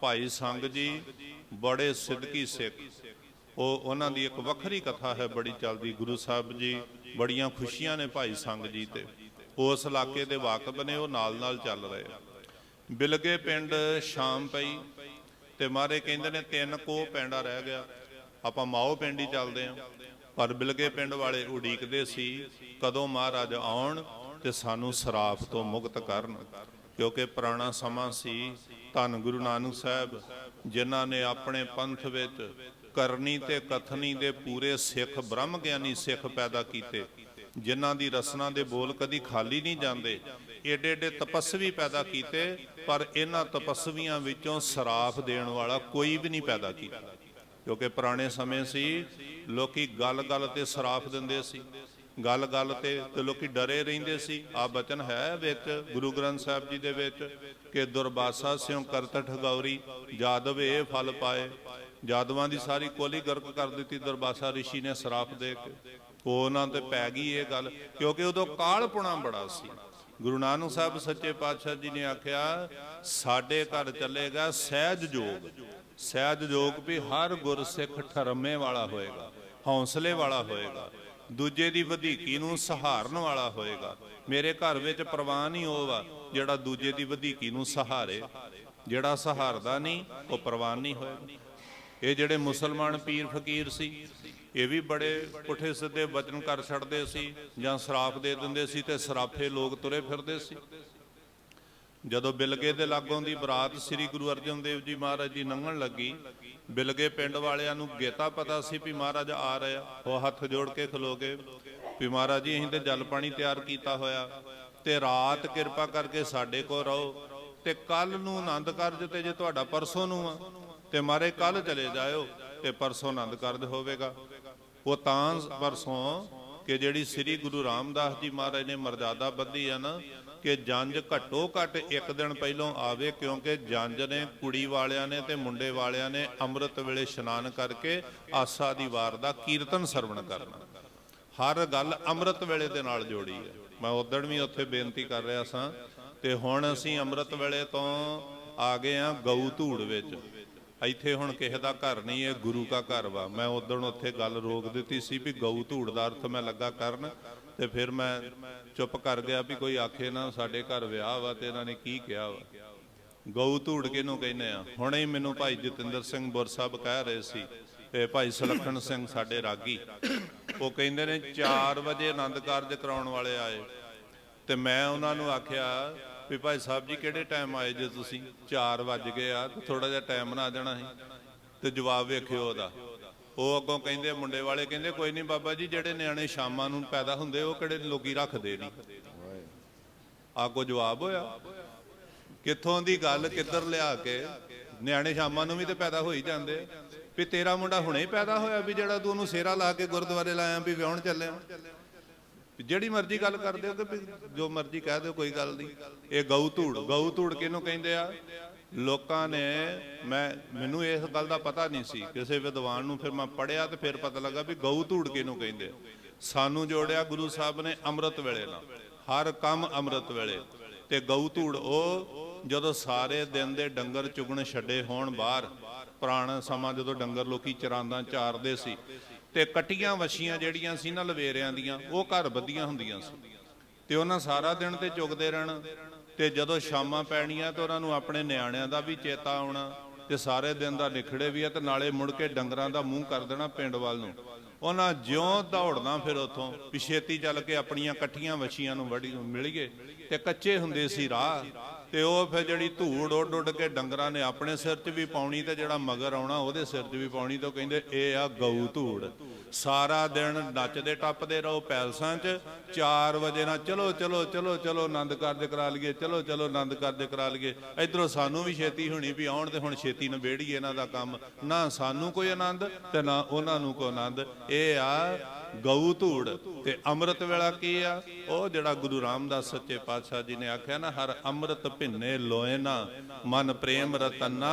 ਭਾਈ ਸੰਗ ਜੀ ਬੜੇ ਸਿੱਧਕੀ ਸਿੱਖ। ਉਹ ਉਹਨਾਂ ਦੀ ਇੱਕ ਵੱਖਰੀ ਕਥਾ ਹੈ, ਬੜੀ ਚੱਲਦੀ। ਗੁਰੂ ਸਾਹਿਬ ਜੀ ਬੜੀਆਂ ਖੁਸ਼ੀਆਂ ਨੇ ਭਾਈ ਸੰਗ ਜੀ ਤੇ। ਉਸ ਇਲਾਕੇ ਦੇ ਵਾਕਬ ਨੇ, ਉਹ ਨਾਲ ਨਾਲ ਚੱਲ ਰਹੇ। ਆ। ਬਿਲਗੇ ਪਿੰਡ ਸ਼ਾਮ ਪਈ ਤੇ ਮਾਰੇ ਕਹਿੰਦੇ ਨੇ, ਤਿੰਨ ਕੋ ਪੈਂਡਾ ਰਹਿ ਗਿਆ। ਆਪਾਂ ਮਾਓ ਪਿੰਡ ਹੀ ਚੱਲਦੇ ਆਂ। ਪਰ ਬਿਲਗੇ ਪਿੰਡ ਵਾਲੇ ਉਡੀਕਦੇ ਸੀ, ਕਦੋਂ ਮਹਾਰਾਜ ਆਉਣ ਤੇ ਸਾਨੂੰ ਸਰਾਫ ਤੋਂ ਮੁਕਤ ਕਰਨ। ਕਿਉਂਕਿ ਪੁਰਾਣਾ ਸਮਾਂ ਸੀ, ਧੰਨ ਗੁਰੂ ਨਾਨਕ ਸਾਹਿਬ, ਜਿਨ੍ਹਾਂ ਨੇ ਆਪਣੇ ਪੰਥ ਵਿੱਚ ਕਰਨੀ ਤੇ ਕਥਨੀ ਦੇ ਪੂਰੇ ਸਿੱਖ ਬ੍ਰਹਮ ਗਿਆਨੀ ਸਿੱਖ ਪੈਦਾ ਕੀਤੇ, ਜਿਨ੍ਹਾਂ ਦੀ ਰਸਨਾ ਦੇ ਬੋਲ ਕਦੀ ਖਾਲੀ ਨਹੀਂ ਜਾਂਦੇ। ਏਡੇ ਏਡੇ ਤਪਸਵੀ ਪੈਦਾ ਕੀਤੇ, ਪਰ ਇਹਨਾਂ ਤਪਸਵੀਆਂ ਵਿੱਚੋਂ ਸਰਾਫ ਦੇਣ ਵਾਲਾ ਕੋਈ ਵੀ ਨਹੀਂ ਪੈਦਾ ਕੀਤਾ। ਕਿਉਂਕਿ ਪੁਰਾਣੇ ਸਮੇਂ ਸੀ, ਲੋਕੀ ਗੱਲ-ਗੱਲ ਤੇ ਸਰਾਫ ਦਿੰਦੇ ਸੀ। ਗੱਲ-ਗੱਲ ਤੇ ਤੇ ਲੋਕੀ ਡਰੇ ਰਹਿੰਦੇ ਸੀ। ਆ ਬਚਨ ਹੈ ਵਿੱਚ, ਗੁਰੂ ਗ੍ਰੰਥ ਸਾਹਿਬ ਜੀ ਦੇ ਵਿੱਚ, ਕਿ ਦੁਰਬਾਸਾ ਸਿਉ ਕਰਤ ਠਗੌਰੀ ਜਾਦਵ ਇਹ ਫਲ ਪਾਏ। ਜਾਦਵਾਂ ਦੀ ਸਾਰੀ ਕੋਲੀ ਗਰਕ ਕਰ ਦਿੱਤੀ, ਦੁਰਬਾਸਾ ਰਿਸ਼ੀ ਨੇ ਸਰਾਪ ਦੇ ਕੇ। ਉਹਨਾਂ ਤੇ ਪੈ ਗਈ ਇਹ ਗੱਲ, ਕਿਉਂਕਿ ਉਦੋਂ ਕਾਲਪੁਣਾ ਬੜਾ ਸੀ। ਗੁਰੂ ਨਾਨਕ ਸਾਹਿਬ ਸੱਚੇ ਪਾਤਸ਼ਾਹ ਜੀ ਨੇ ਆਖਿਆ, ਸਾਡੇ ਘਰ ਚੱਲੇਗਾ ਸਹਿਜ ਜੋਗ। ਸਹਿਜ ਜੋਗ ਵੀ ਹਰ ਗੁਰਸਿੱਖ ਠਰਮੇ ਵਾਲਾ ਹੋਏਗਾ, ਹੌਸਲੇ ਵਾਲਾ ਹੋਏਗਾ। ਦੂਜੇ ਦੀ ਵਧੀਕੀ ਨੂੰ ਸਹਾਰਨ ਵਾਲਾ ਹੋਏਗਾ। ਮੇਰੇ ਘਰ ਵਿੱਚ ਪ੍ਰਵਾਨ ਹੀ ਉਹ ਵਾ, ਜਿਹੜਾ ਦੂਜੇ ਦੀ ਵਧੀਕੀ ਨੂੰ ਸਹਾਰੇ। ਜਿਹੜਾ ਸਹਾਰਦਾ ਨਹੀਂ, ਉਹ ਪ੍ਰਵਾਨ ਨਹੀਂ ਹੋਏਗਾ। ਇਹ ਜਿਹੜੇ ਮੁਸਲਮਾਨ ਪੀਰ ਫਕੀਰ ਸੀ, ਇਹ ਵੀ ਬੜੇ ਪੁੱਠੇ ਸਿੱਧੇ ਵਚਨ ਕਰ ਛੱਡਦੇ ਸੀ ਜਾਂ ਸ਼ਰਾਪ ਦੇ ਦਿੰਦੇ ਸੀ ਤੇ ਸਰਾਫੇ ਲੋਕ ਤੁਰੇ ਫਿਰਦੇ ਸੀ। ਜਦੋਂ ਬਿਲਗੇ ਦੇ ਲਾਗੋਂ ਦੀ ਬਰਾਤ ਸ੍ਰੀ ਗੁਰੂ ਅਰਜਨ ਦੇਵ ਜੀ ਮਹਾਰਾਜ ਜੀ ਲੰਘਣ ਲੱਗੀ, ਬਿਲਗੇ ਪਿੰਡ ਵਾਲਿਆਂ ਨੂੰ ਗੇਤਾ ਪਤਾ ਸੀ ਵੀ ਮਹਾਰਾਜ ਆ ਰਿਹਾ ਉਹ ਹੱਥ ਜੋੜ ਕੇ ਖਲੋ ਗਏ, ਵੀ ਮਹਾਰਾਜ ਜੀ ਅਸੀਂ ਤੇ ਜਲ ਪਾਣੀ ਤਿਆਰ ਕੀਤਾ ਹੋਇਆ, ਤੇ ਰਾਤ ਕਿਰਪਾ ਕਰਕੇ ਸਾਡੇ ਕੋਲ ਰਹੋ, ਤੇ ਕੱਲ ਨੂੰ ਆਨੰਦ ਕਾਰਜ ਤੇ ਜੇ ਤੁਹਾਡਾ ਪਰਸੋਂ ਨੂੰ ਆ, ਤੇ ਮਾਰੇ ਕੱਲ ਚਲੇ ਜਾਇਓ, ਤੇ ਪਰਸੋਂ ਆਨੰਦ ਕਾਰਜ ਹੋਵੇਗਾ। ਉਹ ਤਾਂ ਪਰਸੋਂ ਕਿ ਜਿਹੜੀ ਸ੍ਰੀ ਗੁਰੂ ਰਾਮਦਾਸ ਜੀ ਮਹਾਰਾਜ ਨੇ ਮਰਜ਼ਾਦਾ ਬੱਧੀ ਆ ਨਾ ਕਿ ਜੰਜ ਘੱਟੋ ਘੱਟ ਇੱਕ ਦਿਨ ਪਹਿਲਾਂ ਆਵੇ ਕਿਉਂਕਿ ਜੰਜ ਨੇ, ਕੁੜੀ ਵਾਲਿਆਂ ਨੇ ਤੇ ਮੁੰਡੇ ਵਾਲਿਆਂ ਨੇ ਅੰਮ੍ਰਿਤ ਵੇਲੇ ਇਸ਼ਨਾਨ ਕਰਕੇ ਆਸਾ ਦੀ ਵਾਰ ਦਾ ਕੀਰਤਨ ਸਰਵਣ ਕਰਨਾ। ਹਰ ਗੱਲ ਅੰਮ੍ਰਿਤ ਵੇਲੇ ਦੇ ਨਾਲ ਜੋੜੀ ਹੈ। ਮੈਂ ਉਦੋਂ ਵੀ ਉੱਥੇ ਬੇਨਤੀ ਕਰ ਰਿਹਾ ਸਾਂ ਤੇ ਹੁਣ ਅਸੀਂ ਅੰਮ੍ਰਿਤ ਵੇਲੇ ਤੋਂ ਆ ਗਏ ਆ ਗਊ ਧੂੜ ਵਿੱਚ। ਇੱਥੇ ਹੁਣ ਕਿਸੇ ਦਾ ਘਰ ਨਹੀਂ, ਇਹ ਗੁਰੂ ਦਾ ਘਰ ਵਾ। ਮੈਂ ਉਦੋਂ ਉੱਥੇ ਗੱਲ ਰੋਕ ਦਿੱਤੀ ਸੀ ਵੀ ਗਊ ਧੂੜ ਦਾ ਅਰਥ ਮੈਂ ਲੱਗਾ ਕਰਨ। ਤੇ ਫਿਰ ਮੈਂ ਚੁੱਪ ਕਰ ਗਿਆ ਵੀ ਕੋਈ ਆਖੇ ਨਾ ਸਾਡੇ ਘਰ ਵਿਆਹ ਵਾ ਤੇ ਇਹਨਾਂ ਨੇ ਕੀ ਕਿਹਾ ਵਾ। ਗਊ ਧੂੜ ਕਿਹਨੂੰ ਕਹਿੰਦੇ ਆ? ਹੁਣੇ ਹੀ ਮੈਨੂੰ ਭਾਈ ਜਤਿੰਦਰ ਸਿੰਘ ਬੁਰ ਸਾਹਿਬ ਕਹਿ ਰਹੇ ਸੀ ਤੇ ਭਾਈ ਸੁਲੱਖਣ ਸਿੰਘ ਸਾਡੇ ਰਾਗੀ। ਉਹ ਕਹਿੰਦੇ ਨੇ 4 ਵਜੇ ਆਨੰਦ ਕਾਰਜ ਕਰਾਉਣ ਵਾਲੇ ਆਏ। ਤੇ ਮੈਂ ਉਹਨਾਂ ਨੂੰ ਆਖਿਆ ਵੀ ਭਾਈ ਸਾਹਿਬ ਜੀ ਕਿਹੜੇ ਟਾਈਮ ਆਏ ਜੇ ਤੁਸੀਂ? 4 ਵਜ ਗਏ ਆ ਥੋੜਾ ਜਿਹਾ ਟਾਈਮ ਨਾ ਆ ਜਾਣਾ ਸੀ। ਤੇ ਜਵਾਬ ਵੇਖਿਓ ਉਹਦਾ। ਉਹ ਅੱਗੋਂ ਕਹਿੰਦੇ, ਮੁੰਡੇ ਵਾਲੇ ਕਹਿੰਦੇ, ਕੋਈ ਨਹੀਂ ਬਾਬਾ ਜੀ, ਜਿਹੜੇ ਨਿਆਣੇ ਸ਼ਾਮਾਂ ਨੂੰ ਪੈਦਾ ਹੁੰਦੇ, ਉਹ ਕਿਹੜੇ ਲੋਕੀ ਰੱਖਦੇ ਨਹੀਂ। ਆਗੋ ਜਵਾਬ ਹੋਇਆ। ਕਿੱਥੋਂ ਦੀ ਗੱਲ, ਕਿੱਧਰ ਲਿਆ ਕੇ, ਨਿਆਣੇ ਸ਼ਾਮਾਂ ਨੂੰ ਵੀ ਤੇ ਪੈਦਾ ਹੋਈ ਜਾਂਦੇ ਵੀ ਤੇਰਾ ਮੁੰਡਾ ਹੁਣੇ ਹੀ ਪੈਦਾ ਹੋਇਆ, ਵੀ ਜਿਹੜਾ ਤੂੰ ਉਹਨੂੰ ਸੇਰਾ ਲਾ ਕੇ ਗੁਰਦੁਆਰੇ ਲਾਇਆ, ਵੀ ਵਿਆਹਣ ਚੱਲਿਆ ਜਿਹੜੀ ਮਰਜ਼ੀ ਗੱਲ ਕਰਦੇ ਹੋ ਕਿ ਜੋ ਮਰਜ਼ੀ ਕਹਿ ਦਿਓ, ਕੋਈ ਗੱਲ ਨਹੀਂ। ਇਹ ਗਊ ਧੂੜ ਗਊ ਧੂੜ ਕਿਹਨੂੰ ਕਹਿੰਦੇ ਆ? ਲੋਕਾਂ ਨੇ ਮੈਂ, ਮੈਨੂੰ ਇਸ ਗੱਲ ਦਾ ਪਤਾ ਨਹੀਂ ਸੀ। ਕਿਸੇ ਵਿਦਵਾਨ ਨੂੰ ਫਿਰ ਮੈਂ ਪੜਿਆ ਤੇ ਫਿਰ ਪਤਾ ਲੱਗਾ ਵੀ ਗਊ ਧੂੜ ਕਿਹਨੂੰ ਕਹਿੰਦੇ ਸਾਨੂੰ ਜੋੜਿਆ ਗੁਰੂ ਸਾਹਿਬ ਨੇ ਅੰਮ੍ਰਿਤ ਵੇਲੇ ਨਾਲ। ਹਰ ਕੰਮ ਅੰਮ੍ਰਿਤ ਵੇਲੇ। ਤੇ ਗਊ ਧੂੜ ਉਹ ਜਦੋਂ ਸਾਰੇ ਦਿਨ ਦੇ ਡੰਗਰ ਚੁਗਣ ਛੱਡੇ ਹੋਣ ਬਾਹਰ, ਪੁਰਾਣਾ ਸਮਾਂ ਜਦੋਂ ਡੰਗਰ ਲੋਕੀ ਚਰਾਂਦਾ ਚਾਰਦੇ ਸੀ, ਤੇ ਕਟੀਆਂ ਵਛੀਆਂ ਜਿਹੜੀਆਂ ਸੀ ਨਾ ਲਵੇਰਿਆਂ ਦੀਆਂ, ਉਹ ਘਰ ਬੱਧੀਆਂ ਹੁੰਦੀਆਂ ਸੀ। ਤੇ ਉਹਨਾਂ ਸਾਰਾ ਦਿਨ ਤੇ ਚੁਗਦੇ ਰਹਿਣ। ਤੇ ਜਦੋਂ ਸ਼ਾਮਾਂ ਪੈਣੀਆਂ ਤੇ ਉਹਨਾਂ ਨੂੰ ਆਪਣੇ ਨਿਆਣਿਆਂ ਦਾ ਵੀ ਚੇਤਾ ਆਉਣਾ ਤੇ ਸਾਰੇ ਦਿਨ ਦਾ ਨਿਖੜੇ ਵੀ ਆ ਤੇ ਨਾਲੇ ਮੁੜ ਕੇ ਡੰਗਰਾਂ ਦਾ ਮੂੰਹ ਕਰ ਦੇਣਾ ਪਿੰਡ ਵੱਲ ਨੂੰ। ਉਹਨਾਂ ਜਿਉਂ ਦੌੜਨਾ ਫਿਰ ਉਥੋਂ ਪਿਛੇਤੀ ਚੱਲ ਕੇ ਆਪਣੀਆਂ ਇਕੱਠੀਆਂ ਵਛੀਆਂ ਨੂੰ ਵੜੀ ਮਿਲ ਗਏ ਤੇ ਕੱਚੇ ਹੁੰਦੇ ਸੀ ਰਾਹ। ਤੇ ਉਹ ਫਿਰ ਜਿਹੜੀ ਧੂੜ ਉੱਡ ਉੱਡ ਕੇ ਡੰਗਰਾਂ ਨੇ ਆਪਣੇ ਸਿਰ 'ਚ ਵੀ ਪਾਉਣੀ ਤੇ ਜਿਹੜਾ ਮਗਰ ਆਉਣਾ ਉਹਦੇ ਸਿਰ 'ਚ ਵੀ ਪਾਉਣੀ ਤੇ ਉਹ ਕਹਿੰਦੇ ਇਹ ਆ ਗਊ ਧੂੜ। ਸਾਰਾ ਦਿਨ ਨੱਚਦੇ ਟੱਪਦੇ ਰਹੋ ਪੈਲਸਾਂ 'ਚ। 4 ਵਜੇ ਨਾਲ ਚਲੋ ਚਲੋ ਚਲੋ ਚਲੋ ਆਨੰਦ ਕਾਰਜ ਕਰਾ ਲਈਏ, ਚਲੋ ਚਲੋ ਆਨੰਦ ਕਾਰਜ ਕਰਾ ਲਈਏ। ਇਧਰੋਂ ਸਾਨੂੰ ਵੀ ਛੇਤੀ ਹੋਣੀ ਵੀ ਆਉਣ ਤੇ ਹੁਣ ਛੇਤੀ ਨਿਬੇੜੀਏ ਇਹਨਾਂ ਦਾ ਕੰਮ। ਨਾ ਸਾਨੂੰ ਕੋਈ ਆਨੰਦ ਤੇ ਨਾ ਉਹਨਾਂ ਨੂੰ ਕੋਈ ਆਨੰਦ। ਇਹ ਆ ਗਊ ਧੂੜ ਤੇ ਅੰਮ੍ਰਿਤ ਵੇਲਾ ਕੀ ਆ? ਉਹ ਜਿਹੜਾ ਗੁਰੂ ਰਾਮਦਾਸ ਸੱਚੇ ਪਾਤਸ਼ਾਹ ਜੀ ਨੇ ਆਖਿਆ ਨਾ, ਹਰ ਅੰਮ੍ਰਿਤ ਭਿੰਨੇ ਲੋਏ ਨਾ, ਮਨ ਪ੍ਰੇਮ ਰਤਨਾ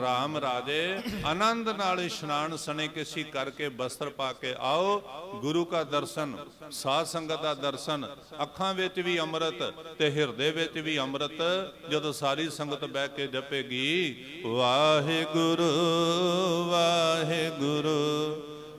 RAM ਰਾਜੇ, ਆਨੰਦ ਨਾਲ ਇਸ਼ਨਾਨ ਸਣੇ ਕਿਸੀ ਕਰਕੇ ਬਸਤਰ ਪਾ ਕੇ ਆਓ, ਗੁਰੂ ਕਾ ਦਰਸ਼ਨ, ਸਾਧ ਸੰਗਤ ਦਾ ਦਰਸ਼ਨ, ਅੱਖਾਂ ਵਿੱਚ ਵੀ ਅੰਮ੍ਰਿਤ ਤੇ ਹਿਰਦੇ ਵਿੱਚ ਵੀ ਅੰਮ੍ਰਿਤ, ਜਦੋਂ ਸਾਰੀ ਸੰਗਤ ਬਹਿ ਕੇ ਜਪੇਗੀ, ਵਾਹਿਗੁਰੂ ਵਾਹਿਗੁਰੂ।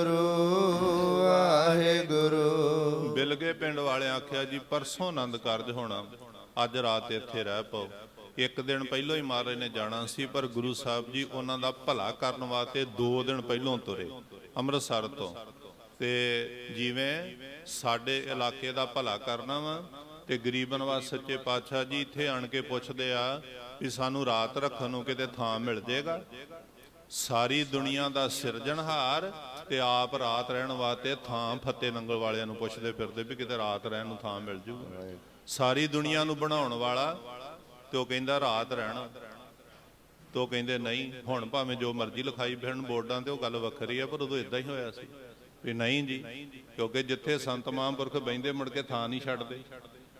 ਵਾਹਿਗੁਰੂ ਵਾਹਿਗੁਰੂ। ਬਿਲਗੇ ਪਿੰਡ ਵਾਲਿਆਂ ਆਖਿਆ ਜੀ, ਪਰਸੋਂ ਆਨੰਦ ਕਾਰਜ ਹੋਣਾ, ਅੱਜ ਰਾਤ ਇੱਥੇ ਰਹਿ ਪਾਓ। ਇੱਕ ਦਿਨ ਪਹਿਲਾਂ ਹੀ ਮਹਾਰਾਜ ਨੇ ਜਾਣਾ ਸੀ, ਪਰ ਗੁਰੂ ਸਾਹਿਬ ਜੀ ਉਹਨਾਂ ਦਾ ਭਲਾ ਕਰਨ ਵਾਸਤੇ 2 ਦਿਨ ਪਹਿਲਾਂ ਤੁਰੇ, ਅੰਮ੍ਰਿਤਸਰ ਤੋਂ। ਤੇ ਜਿਵੇਂ ਸਾਡੇ ਇਲਾਕੇ ਦਾ ਭਲਾ ਕਰਨਾ ਵਾ, ਤੇ ਗਰੀਬ ਨਵਾਜ਼ ਸੱਚੇ ਪਾਤਸ਼ਾਹ ਜੀ ਇੱਥੇ ਆਣ ਕੇ ਪੁੱਛਦੇ ਆ ਵੀ ਸਾਨੂੰ ਰਾਤ ਰੱਖਣ ਨੂੰ ਕਿਤੇ ਥਾਂ ਮਿਲ ਜੇਗਾ? ਸਾਰੀ ਦੁਨੀਆ ਦਾ ਸਿਰਜਣਹਾਰ ਤੇ ਆਪ ਰਾਤ ਰਹਿਣ ਵਾਸਤੇ ਥਾਂ ਫੱਤੇ ਨੰਗਲ ਵਾਲਿਆਂ ਨੂੰ ਪੁੱਛਦੇ ਫਿਰਦੇ ਵੀ ਕਿਤੇ ਰਾਤ ਰਹਿਣ ਨੂੰ ਥਾਂ ਮਿਲ ਜੂਗਾ ਸਾਰੀ ਦੁਨੀਆ ਨੂੰ ਬਣਾਉਣ ਵਾਲਾ ਤੇ ਉਹ ਕਹਿੰਦਾ ਰਾਤ ਰਹਿਣਾ। ਤੇ ਕਹਿੰਦੇ ਨਹੀਂ, ਹੁਣ ਭਾਵੇਂ ਜੋ ਮਰਜ਼ੀ ਲਿਖਾਈ ਫਿਰਨ ਬੋਰਡਾਂ ਤੇ ਉਹ ਗੱਲ ਵੱਖਰੀ ਆ, ਪਰ ਉਦੋਂ ਇਦਾਂ ਹੀ ਹੋਇਆ ਸੀ ਵੀ ਨਹੀਂ ਜੀ, ਕਿਉਂਕਿ ਜਿੱਥੇ ਸੰਤ ਮਹਾਂਪੁਰਖ ਬੈਂਦੇ ਮੁੜ ਕੇ ਥਾਂ ਨਹੀਂ ਛੱਡਦੇ।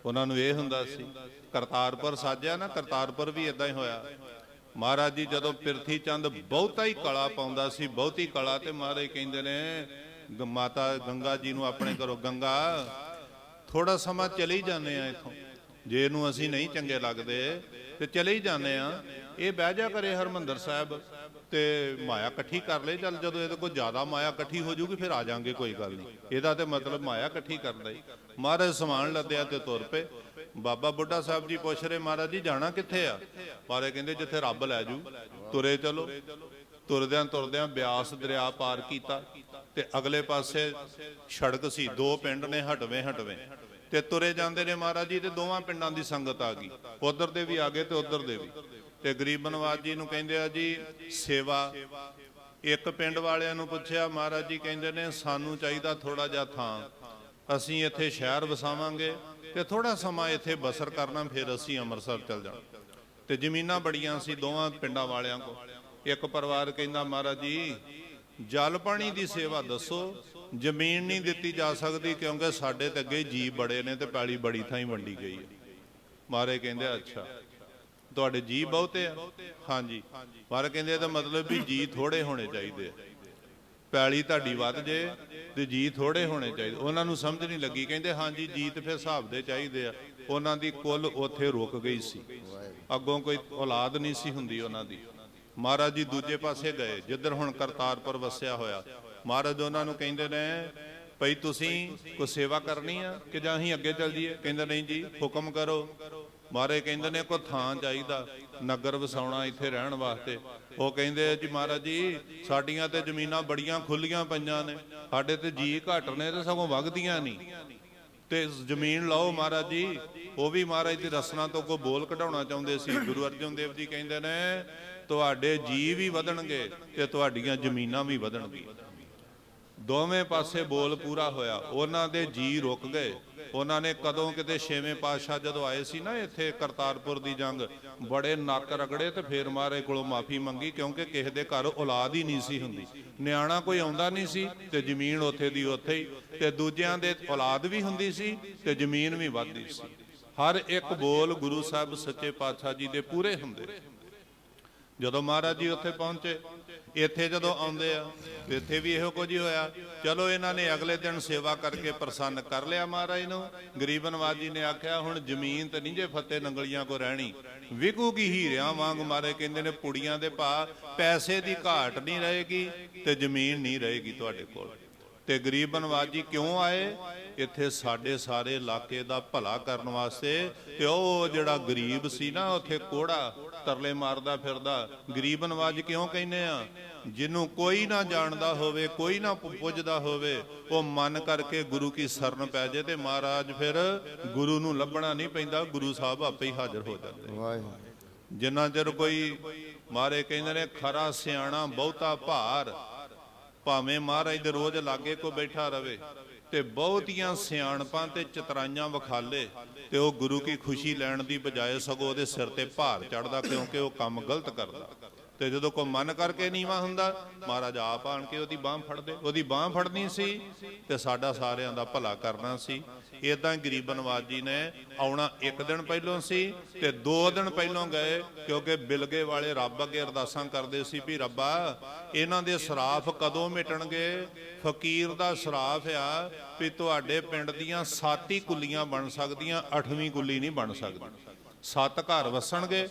ਉਹਨਾਂ ਨੂੰ ਇਹ ਹੁੰਦਾ ਸੀ, ਕਰਤਾਰਪੁਰ ਸਾਜਿਆ ਨਾ, ਕਰਤਾਰਪੁਰ ਵੀ ਇਦਾਂ ਹੀ ਹੋਇਆ। ਮਹਾਰਾਜ ਜੀ, ਜਦੋਂ ਪਿਰਥੀ ਚੰਦ ਬਹੁਤਾ ਹੀ ਕਲਾ ਪਾਉਂਦਾ ਸੀ, ਬਹੁਤੀ ਕਲਾ ਤੇ ਮਹਾਰਾਜ ਕਹਿੰਦੇ ਨੇ ਮਾਤਾ ਗੰਗਾ ਜੀ ਨੂੰ ਆਪਣੇ ਘਰੋਂ, ਗੰਗਾ ਥੋੜਾ ਸਮਾਂ ਚਲੇ ਜਾਂਦੇ ਆ ਇਥੋਂ। ਜੇ ਇਹਨੂੰ ਅਸੀਂ ਨਹੀਂ ਚੰਗੇ ਲੱਗਦੇ, ਤੇ ਚਲੇ ਹੀ ਜਾਂਦੇ ਆ। ਇਹ ਬਹਿ ਜਾ ਕਰੇ ਹਰਮੰਦਰ ਸਾਹਿਬ ਤੇ ਮਾਇਆ ਇਕੱਠੀ ਕਰ ਲੈ, ਚੱਲ ਜਦੋਂ ਇਹਦੇ ਕੋਲ ਜ਼ਿਆਦਾ ਮਾਇਆ ਇਕੱਠੀ ਹੋ ਜੂਗੀ, ਫਿਰ ਆ ਜਾਾਂਗੇ, ਕੋਈ ਗੱਲ ਨਹੀਂ। ਇਹਦਾ ਤੇ ਮਤਲਬ ਮਾਇਆ ਇਕੱਠੀ ਕਰਦਾ ਹੀ। ਮਹਾਰਾਜ ਸਮਾਨ ਲੱਦਿਆ ਤੇ ਤੁਰ ਪਏ। ਬਾਬਾ ਬੁੱਢਾ ਸਾਹਿਬ ਜੀ ਪੁੱਛ ਰਹੇ, ਮਹਾਰਾਜ ਜੀ, ਜਾਣਾ ਕਿੱਥੇ ਆ? ਮਹਾਰਾਜ ਕਹਿੰਦੇ, ਜਿੱਥੇ ਰੱਬ ਲੈ ਜੂ। ਤੁਰੇ ਚਲੋ। ਤੁਰਦਿਆਂ ਤੁਰਦਿਆਂ ਬਿਆਸ ਦਰਿਆ ਪਾਰ ਕੀਤਾ ਤੇ ਅਗਲੇ ਪਾਸੇ ਸੜਕ ਸੀ, ਦੋ ਪਿੰਡ ਨੇ ਹਟਵੇਂ ਹਟਵੇਂ। ਤੇ ਤੁਰੇ ਜਾਂਦੇ ਨੇ ਮਹਾਰਾਜ ਜੀ, ਤੇ ਦੋਵਾਂ ਪਿੰਡਾਂ ਦੀ ਸੰਗਤ ਆ ਗਈ। ਉਧਰ ਦੇ ਵੀ ਆ ਗਏ ਤੇ ਉਧਰ ਦੇ ਵੀ। ਤੇ ਗਰੀਬ ਨਵਾਜ ਜੀ ਨੂੰ ਕਹਿੰਦੇ ਆ ਜੀ, ਸੇਵਾ। ਇੱਕ ਪਿੰਡ ਵਾਲਿਆਂ ਨੂੰ ਪੁੱਛਿਆ, ਮਹਾਰਾਜ ਜੀ, ਕਹਿੰਦੇ ਨੇ, ਸਾਨੂੰ ਚਾਹੀਦਾ ਥੋੜਾ ਜਿਹਾ ਥਾਂ। ਅਸੀਂ ਇੱਥੇ ਸ਼ਹਿਰ ਵਸਾਵਾਂਗੇ ਤੇ ਥੋੜਾ ਸਮਾਂ ਇੱਥੇ ਬਸਰ ਕਰਨਾ, ਫਿਰ ਅਸੀਂ ਅੰਮ੍ਰਿਤਸਰ ਚੱਲ ਜਾਣਾ। ਤੇ ਜ਼ਮੀਨਾਂ ਬੜੀਆਂ ਸੀ, ਦੋਵਾਂ ਪਿੰਡਾਂ ਵਾਲਿਆਂ ਕੋ ਇੱਕ ਪਰਿਵਾਰ ਕਹਿੰਦਾ, ਮਹਾਰਾਜ ਜੀ, ਜਲ ਪਾਣੀ ਦੀ ਸੇਵਾ ਦੱਸੋ। ਜ਼ਮੀਨ ਨਹੀਂ ਦਿੱਤੀ ਜਾ ਸਕਦੀ ਕਿਉਂਕਿ ਸਾਡੇ ਤੇ ਅੱਗੇ ਜੀ ਬੜੇ ਨੇ ਤੇ ਪੈਲੀ ਬੜੀ ਥਾਂ ਹੀ ਵੰਡੀ ਗਈ ਹੈ। ਮਾਰੇ ਕਹਿੰਦੇ, ਅੱਛਾ, ਤੁਹਾਡੇ ਜੀ ਬਹੁਤੇ ਆ? ਹਾਂਜੀ। ਪਰ ਕਹਿੰਦੇ, ਇਹਦਾ ਮਤਲਬ ਵੀ ਜੀ ਥੋੜੇ ਹੋਣੇ ਚਾਹੀਦੇ ਆ। ਪੈਲੀ ਤੁਹਾਡੀ ਵੱਧ ਜੇ ਤੇ ਜੀ ਥੋੜੇ ਹੋਣੇ ਚਾਹੀਦੇ। ਉਹਨਾਂ ਨੂੰ ਸਮਝ ਨਹੀਂ ਲੱਗੀ। ਕਹਿੰਦੇ, ਹਾਂਜੀ ਜੀ ਤੇ ਫਿਰ ਹਿਸਾਬ ਦੇ ਚਾਹੀਦੇ ਆ। ਉਹਨਾਂ ਦੀ ਕੁੱਲ ਉੱਥੇ ਰੁਕ ਗਈ ਸੀ। ਅੱਗੋਂ ਕੋਈ ਔਲਾਦ ਨਹੀਂ ਸੀ ਹੁੰਦੀ ਉਹਨਾਂ ਦੀ। ਮਹਾਰਾਜ ਜੀ ਦੂਜੇ ਪਾਸੇ ਗਏ। ਜਿੱਧਰ ਹੁਣ ਕਰਤਾਰਪੁਰ ਵਸਿਆ ਹੋਇਆ। ਮਹਾਰਾਜ ਉਹਨਾਂ ਨੂੰ ਕਹਿੰਦੇ ਨੇ, ਭਈ ਤੁਸੀਂ ਕੋਈ ਸੇਵਾ ਕਰਨੀ ਆ ਕਿ ਜਾਂ ਅਸੀਂ ਅੱਗੇ ਚੱਲ ਜੀਏ ਕਹਿੰਦੇ, ਨਹੀਂ ਜੀ, ਹੁਕਮ ਕਰੋ। ਮਹਾਰਾਜ ਕਹਿੰਦੇ ਨੇ, ਕੋਈ ਥਾਂ ਚਾਹੀਦਾ। ਨਗਰ ਵਸਾਉਣਾ ਇੱਥੇ ਰਹਿਣ ਵਾਸਤੇ। ਉਹ ਕਹਿੰਦੇ ਜੀ ਮਹਾਰਾਜ ਜੀ, ਸਾਡੀਆਂ ਤੇ ਜ਼ਮੀਨਾਂ ਬੜੀਆਂ ਖੁੱਲੀਆਂ ਪਈਆਂ ਨੇ। ਸਾਡੇ ਤੇ ਜੀ ਘੱਟ ਨੇ ਤੇ ਸਗੋਂ ਵਗਦੀਆਂ ਨਹੀਂ। ਤੇ ਜ਼ਮੀਨ ਲਓ ਮਹਾਰਾਜ ਜੀ, ਉਹ ਵੀ ਮਹਾਰਾਜ ਦੀ ਰਸਨਾ ਤੋਂ ਕੋ ਬੋਲ ਕਢਾਉਣਾ ਚਾਹੁੰਦੇ ਸੀ। ਗੁਰੂ ਅਰਜਨ ਦੇਵ ਜੀ ਕਹਿੰਦੇ ਨੇ, ਤੁਹਾਡੇ ਜੀ ਵੀ ਵਧਣਗੇ ਤੇ ਤੁਹਾਡੀਆਂ ਜ਼ਮੀਨਾਂ ਵੀ ਵਧਣਗੀਆਂ। ਦੋਵੇਂ ਪਾਸੇ ਬੋਲ ਪੂਰਾ ਹੋਇਆ। ਉਹਨਾਂ ਦੇ ਜੀ ਰੁਕ ਗਏ। ਉਹਨਾਂ ਨੇ ਕਦੋਂ ਕਿਤੇ ਛੇਵੇਂ ਪਾਤਸ਼ਾਹ ਜਦੋਂ ਆਏ ਸੀ ਨਾ ਇੱਥੇ ਕਰਤਾਰਪੁਰ ਦੀ ਜੰਗ, ਬੜੇ ਨੱਕ ਰਗੜੇ ਤੇ ਫੇਰ ਮਾਰੇ ਕੋਲੋਂ ਮਾਫੀ ਮੰਗੀ ਕਿਉਂਕਿ ਕਿਸੇ ਦੇ ਘਰ ਔਲਾਦ ਹੀ ਨਹੀਂ ਸੀ ਹੁੰਦੀ। ਨਿਆਣਾ ਕੋਈ ਆਉਂਦਾ ਨਹੀਂ ਸੀ ਤੇ ਜ਼ਮੀਨ ਉੱਥੇ ਦੀ ਉੱਥੇ ਹੀ ਤੇ ਦੂਜਿਆਂ ਦੇ ਔਲਾਦ ਵੀ ਹੁੰਦੀ ਸੀ ਤੇ ਜ਼ਮੀਨ ਵੀ ਵੱਧਦੀ ਸੀ। ਹਰ ਇੱਕ ਬੋਲ ਗੁਰੂ ਸਾਹਿਬ ਸੱਚੇ ਪਾਤਸ਼ਾਹ ਜੀ ਦੇ ਪੂਰੇ ਹੁੰਦੇ। ਜਦੋਂ ਮਹਾਰਾਜ ਜੀ ਉੱਥੇ ਪਹੁੰਚੇ ਇੱਥੇ ਜਦੋਂ ਆਉਂਦੇ ਆ ਇੱਥੇ ਵੀ ਇਹੋ ਕੁਝ ਹੀ ਹੋਇਆ। ਚਲੋ, ਇਹਨਾਂ ਨੇ ਅਗਲੇ ਦਿਨ ਸੇਵਾ ਕਰਕੇ ਪ੍ਰਸੰਨ ਕਰ ਲਿਆ ਮਹਾਰਾਜ ਨੂੰ। ਗਰੀਬ ਨਵਾਜ ਜੀ ਨੇ ਆਖਿਆ, ਹੁਣ ਜ਼ਮੀਨ ਤੇ ਨਹੀਂ ਜੇ ਫੱਤੇ ਨੰਗਲੀਆਂ ਕੋ ਰਹਿਣੀ। ਵਿਕੂਗੀ ਹੀਰਿਆਂ ਵਾਂਗ ਮਾਰੇ? ਕਹਿੰਦੇ ਨੇ, ਪੁੜੀਆਂ ਦੇ ਭਾ ਪੈਸੇ ਦੀ ਘਾਟ ਨਹੀਂ ਰਹੇਗੀ ਤੇ ਜ਼ਮੀਨ ਨਹੀਂ ਰਹੇਗੀ ਤੁਹਾਡੇ ਕੋਲ। ਤੇ ਗਰੀਬ ਨਵਾਜ ਜੀ ਕਿਉਂ ਆਏ? ਇੱਥੇ ਸਾਡੇ ਸਾਰੇ ਇਲਾਕੇ ਦਾ ਭਲਾ ਕਰਨ ਵਾਸਤੇ ਤੇ ਉਹ ਜਿਹੜਾ ਗਰੀਬ ਸੀ ਨਾ, ਉੱਥੇ ਕੋੜਾ ਤਰਲੇ ਮਾਰਦਾ ਫਿਰਦਾ ਗਰੀਬ ਨਵਾਜ ਕਿਉਂ ਕਹਿੰਦੇ ਆ? ਜਿਹਨੂੰ ਕੋਈ ਨਾ ਜਾਣਦਾ ਹੋਵੇ ਕੋਈ ਨਾ ਪੁੱਜਦਾ ਹੋਵੇ ਉਹ ਮਨ ਕਰਕੇ ਗੁਰੂ ਕੀ ਸ਼ਰਨ ਪੈ ਜੇ ਤੇ ਮਹਾਰਾਜ ਫਿਰ ਗੁਰੂ ਨੂੰ ਲੱਭਣਾ ਨਹੀਂ ਪੈਂਦਾ ਗੁਰੂ ਸਾਹਿਬ ਆਪੇ ਹੀ ਹਾਜ਼ਰ ਹੋ ਜਾਂਦੇ ਵਾਹਿਗੁਰੂ। ਜਿੰਨਾ ਚਿਰ ਕੋਈ ਮਾਰੇ ਕਹਿੰਦੇ ਨੇ ਖਰਾ ਸਿਆਣਾ ਬਹੁਤਾ ਭਾਰ ਭਾਵੇਂ ਮਹਾਰਾਜ ਦੇ ਰੋਜ਼ ਲਾਗੇ ਕੋ ਬੈਠਾ ਰਵੇ ਤੇ ਬਹੁਤੀਆਂ ਸਿਆਣਪਾਂ ਤੇ ਚਤਰਾਈਆਂ ਵਿਖਾਲੇ ਤੇ ਉਹ ਗੁਰੂ ਕੀ ਖੁਸ਼ੀ ਲੈਣ ਦੀ ਬਜਾਏ ਸਗੋਂ ਉਹਦੇ ਸਿਰ ਤੇ ਭਾਰ ਚੜਦਾ ਕਿਉਂਕਿ ਉਹ ਕੰਮ ਗਲਤ ਕਰਦਾ। ਤੇ ਜਦੋਂ ਕੋ ਮਨ ਕਰਕੇ ਨੀਵਾ ਹੁੰਦਾ, ਮਹਾਰਾਜ ਆਪ ਆਣ ਕੇ ਉਹਦੀ ਬਾਹ ਫੜਦੇ। ਉਹਦੀ ਬਾਹ ਫੜਨੀ ਸੀ ਤੇ ਸਾਡਾ ਸਾਰਿਆਂ ਦਾ ਭਲਾ ਕਰਨਾ ਸੀ। ਇਦਾਂ ਗਰੀਬ ਨਵਾਜ ਨੇ ਆਉਣਾ ਇੱਕ ਦਿਨ ਪਹਿਲੋਂ ਸੀ ਤੇ ਦੋ ਦਿਨ ਪਹਿਲੋਂ ਗਏ, ਕਿਉਂਕਿ ਬਿਲਗੇ ਵਾਲੇ ਰੱਬ ਅੱਗੇ ਅਰਦਾਸਾਂ ਕਰਦੇ ਸੀ ਵੀ ਰੱਬਾ, ਇਹਨਾਂ ਦੇ ਸਰਾਫ ਕਦੋਂ ਮਿਟਣਗੇ? ਫਕੀਰ ਦਾ ਸਰਾਫ ਆ ਵੀ ਤੁਹਾਡੇ ਪਿੰਡ ਦੀਆਂ ਸੱਤ ਹੀ ਕੁੱਲੀਆਂ ਬਣ ਸਕਦੀਆਂ, ਅੱਠਵੀਂ ਕੁੱਲੀ ਨਹੀਂ ਬਣ ਸਕਦੀ। ਸੱਤ ਘਰ ਵਸਣਗੇ,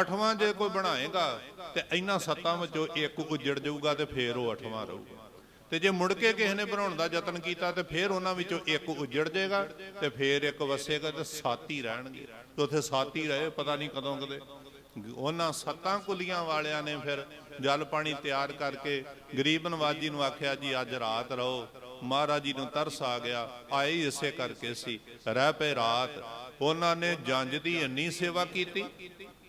ਅੱਠਵਾਂ ਜੇ ਕੋਈ ਬਣਾਏਗਾ ਤੇ ਇਹਨਾਂ ਸੱਤਾਂ ਵਿੱਚੋਂ ਇੱਕ ਉਜੜ ਜਾਊਗਾ ਤੇ ਫੇਰ ਉਹ ਅੱਠਵਾਂ ਰਹੂਗਾ। ਤੇ ਜੇ ਮੁੜ ਕੇ ਕਿਸੇ ਨੇ ਬਣਾਉਣ ਦਾ ਯਤਨ ਕੀਤਾ ਤੇ ਫੇਰ ਉਹਨਾਂ ਵਿੱਚੋਂ ਇੱਕ ਉਜੜ ਜਾਏਗਾ ਤੇ ਫੇਰ ਇੱਕ ਵਸੇਗਾ ਤੇ ਸੱਤ ਹੀ ਰਹਿਣਗੇ। ਤੇ ਉੱਥੇ ਸੱਤ ਹੀ ਰਹੇ, ਪਤਾ ਨਹੀਂ ਕਦੋਂ ਕਦੇ। ਉਹਨਾਂ ਸੱਤਾਂ ਕੁਲੀਆਂ ਵਾਲਿਆਂ ਨੇ ਫਿਰ ਜਲ ਪਾਣੀ ਤਿਆਰ ਕਰਕੇ ਗਰੀਬ ਨਵਾਜੀ ਨੂੰ ਆਖਿਆ, ਜੀ, ਅੱਜ ਰਾਤ ਰਹੋ। ਮਹਾਰਾਜ ਜੀ ਨੂੰ ਤਰਸ ਆ ਗਿਆ, ਆਏ ਇਸੇ ਕਰਕੇ ਸੀ। ਰਹਿ ਪਏ ਰਾਤ। ਉਹਨਾਂ ਨੇ ਜੰਜ ਦੀ ਇੰਨੀ ਸੇਵਾ ਕੀਤੀ,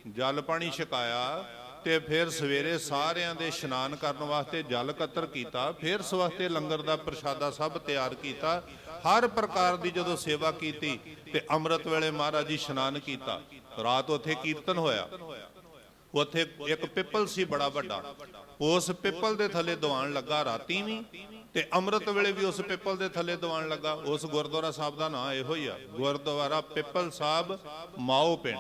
ਜਲ ਪਾਣੀ ਛਕਾਇਆ ਤੇ ਫਿਰ ਸਵੇਰੇ ਸਾਰਿਆਂ ਦੇ ਇਸ਼ਨਾਨ ਕਰਨ ਵਾਸਤੇ ਜਲ ਇਕੱਤਰ ਕੀਤਾ, ਫਿਰ ਸਵਾਸਤੇ ਲੰਗਰ ਦਾ ਪ੍ਰਸ਼ਾਦਾ ਸਭ ਤਿਆਰ ਕੀਤਾ, ਹਰ ਪ੍ਰਕਾਰ ਦੀ ਜਦੋਂ ਸੇਵਾ ਕੀਤੀ ਤੇ ਅੰਮ੍ਰਿਤ ਵੇਲੇ ਮਹਾਰਾਜ ਜੀ ਇਸ਼ਨਾਨ ਕੀਤਾ, ਰਾਤ ਉੱਥੇ ਕੀਰਤਨ ਹੋਇਆ। ਉੱਥੇ ਇੱਕ ਪਿੱਪਲ ਸੀ ਬੜਾ ਵੱਡਾ, ਉਸ ਪਿੱਪਲ ਦੇ ਥੱਲੇ ਦੀਵਾਨ ਲੱਗਾ ਰਾਤੀ ਵੀ ਤੇ ਅੰਮ੍ਰਿਤ ਵੇਲੇ ਵੀ ਉਸ ਪਿੱਪਲ ਦੇ ਥੱਲੇ ਦੀਵਾਨ ਲੱਗਾ। ਉਸ ਗੁਰਦੁਆਰਾ ਸਾਹਿਬ ਦਾ ਨਾਂ ਇਹੋ ਹੀ ਆ। ਗੁਰਦੁਆਰਾ ਪਿੱਪਲ ਸਾਹਿਬ, ਮਾਓ ਪਿੰਡ।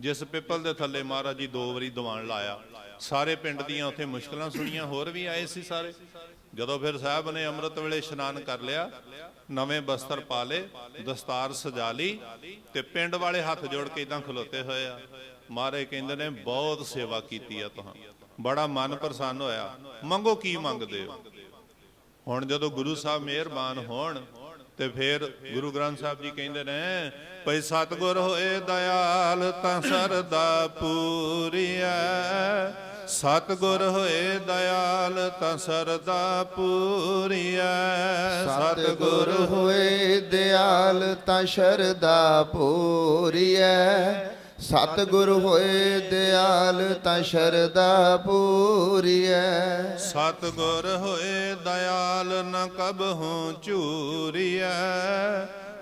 ਜਿਸ ਪਿੱਪਲ ਦੇ ਥੱਲੇ ਮਹਾਰਾਜ ਜੀ ਦੋ ਵਾਰੀ ਦਵਾਨ ਲਾਇਆ। ਸਾਰੇ ਪਿੰਡ ਦੀਆਂ ਉੱਥੇ ਮੁਸ਼ਕਲਾਂ ਸੁਣੀਆਂ, ਹੋਰ ਵੀ ਆਏ ਸੀ ਸਾਰੇ। ਜਦੋਂ ਫਿਰ ਸਾਹਿਬ ਨੇ ਅੰਮ੍ਰਿਤ ਵੇਲੇ ਇਸ਼ਨਾਨ ਕਰ ਲਿਆ, ਨਵੇਂ ਬਸਤਰ ਪਾ ਲਏ, ਦਸਤਾਰ ਸਜਾ ਲਈ ਤੇ ਪਿੰਡ ਵਾਲੇ ਹੱਥ ਜੋੜ ਕੇ ਇਦਾਂ ਖਲੋਤੇ ਹੋਏ ਆ। ਮਹਾਰਾਜ ਕਹਿੰਦੇ ਨੇ, ਬਹੁਤ ਸੇਵਾ ਕੀਤੀ ਆ ਤੁਹਾਂ। ਬੜਾ ਮਨ ਪ੍ਰਸੰਨ ਹੋਇਆ। ਮੰਗੋ ਕੀ ਮੰਗਦੇ ਹੋ? ਹੁਣ ਜਦੋਂ ਗੁਰੂ ਸਾਹਿਬ ਮਿਹਰਬਾਨ ਹੋਣ ਤੇ ਫਿਰ ਗੁਰੂ ਗ੍ਰੰਥ ਸਾਹਿਬ ਜੀ ਕਹਿੰਦੇ ਨੇ, ਭਈ ਸਤਗੁਰ ਹੋਏ ਦਇਆਲ ਤਾਂ ਸਰਦਾ ਪੂਰੀਐ। ਸਤਗੁਰ ਹੋਏ ਦਇਆਲ ਤਾਂ ਸਰਦਾ ਪੂਰੀਐ। ਸਤਿਗੁਰ ਹੋਏ ਦਿਆਲ ਤਾਂ ਸ਼ਰਦਾ ਪੂਰੀਐ। ਸਤਿਗੁਰ ਹੋਏ ਦਿਆਲ ਤਾਂ ਸ਼ਰਦਾ ਪੂਰੀਐ। ਸਤਗੁਰ ਹੋਏ ਦਇਆਲ ਨ ਕਬਹੂ ਚੂਰੀਐ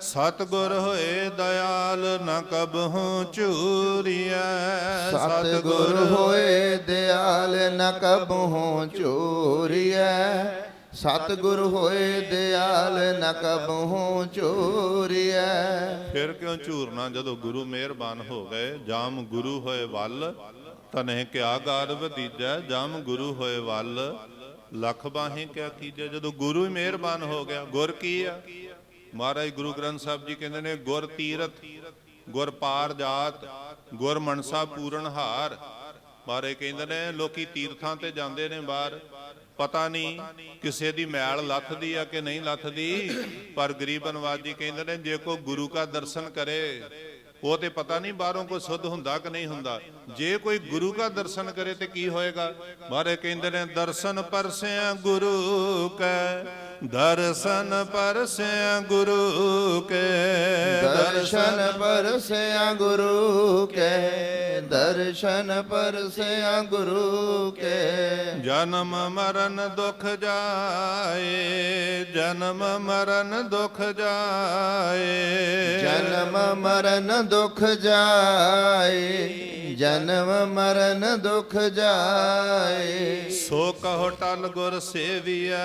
ਸਤਗੁਰ ਹੋਏ ਦਇਆਲ ਨ ਕਬਹੂ ਚੂਰੀਐ ਸਤਿਗੁਰ ਹੋਏ ਦਿਆਲ ਨ ਕਬਹੂ ਚੋਰੀਐ ਸਤਿਗੁਰ ਹੋਏ ਦਿਆਲ ਨ ਕਬਹੂ ਚੋਰੀਐ। ਫਿਰ ਕਿਉਂ ਝੂਰਨਾ? ਜਦੋਂ ਗੁਰੂ ਮਿਹਰਬਾਨ ਹੋ ਗਏ, ਜਾਮ ਗੁਰੂ ਹੋਏ ਵੱਲ, ਤਨਹਿ ਕਿਆ ਗਾਰ ਵਦੀਜੈ ਜਾਮ ਗੁਰੂ ਹੋਏ ਵੱਲ, ਲੱਖ ਬਾਹੇ ਕਿਆ ਕੀਜੈ। ਜਦੋਂ ਗੁਰੂ ਹੀ ਮਿਹਰਬਾਨ ਹੋ ਗਿਆ, ਗੁਰ ਕੀ ਆ? ਮਹਾਰਾਜ ਗੁਰੂ ਗ੍ਰੰਥ ਸਾਹਿਬ ਜੀ ਕਹਿੰਦੇ ਨੇ, ਗੁਰ ਤੀਰਥ, ਗੁਰ ਪਾਰ ਜਾਤ, ਗੁਰ ਮਨਸਾ ਪੂਰਨ ਹਾਰ। ਮਹਾਰਾਜ ਕਹਿੰਦੇ ਨੇ, ਲੋਕੀ ਤੀਰਥਾਂ ਤੇ ਜਾਂਦੇ ਨੇ ਬਾਹਰ। ਪਤਾ ਨਹੀਂ ਕਿਸੇ ਦੀ ਮੈਲ ਲੱਥਦੀ ਆ ਕਿ ਨਹੀਂ ਲੱਥਦੀ। ਪਰ ਗਰੀਬ ਨਵਾਜ ਕਹਿੰਦੇ ਨੇ, ਜੇ ਕੋ ਗੁਰੂ ਦਾ ਦਰਸ਼ਨ ਕਰੇ, ਉਹ ਤੇ ਪਤਾ ਨਹੀਂ ਬਾਹਰੋਂ ਕੋਈ ਸੁੱਧ ਹੁੰਦਾ ਕਿ ਨਹੀਂ ਹੁੰਦਾ। ਜੇ ਕੋਈ ਗੁਰੂ ਦਾ ਦਰਸ਼ਨ ਕਰੇ ਤੇ ਕੀ ਹੋਏਗਾ? ਮਹਾਰਾਜ ਕਹਿੰਦੇ ਨੇ, ਦਰਸ਼ਨ ਪਰਸਿਆ ਗੁਰੂ ਕੈ ਦਰਸ਼ਨ ਪਰਸਿਆ ਗੁਰੂ ਕੈ ਦਰਸ਼ਨ ਪਰਸਿਆ ਗੁਰੂ ਕੇ ਦਰਸ਼ਨ ਪਰਸਿਆ ਗੁਰੂ ਕੇ। ਜਨਮ ਮਰਨ ਦੁਖ ਜਾਏ ਜਨਮ ਮਰਨ ਦੁਖ ਜਾਏ। ਜਨਮ ਮਰਨ ਦੁਖ ਜਾਏ ਜਨਮ ਮਰਨ ਦੁਖ ਜਾਏ। ਸੋ ਕਹੋ ਟਲ ਗੁਰ ਸੇਵੀਐ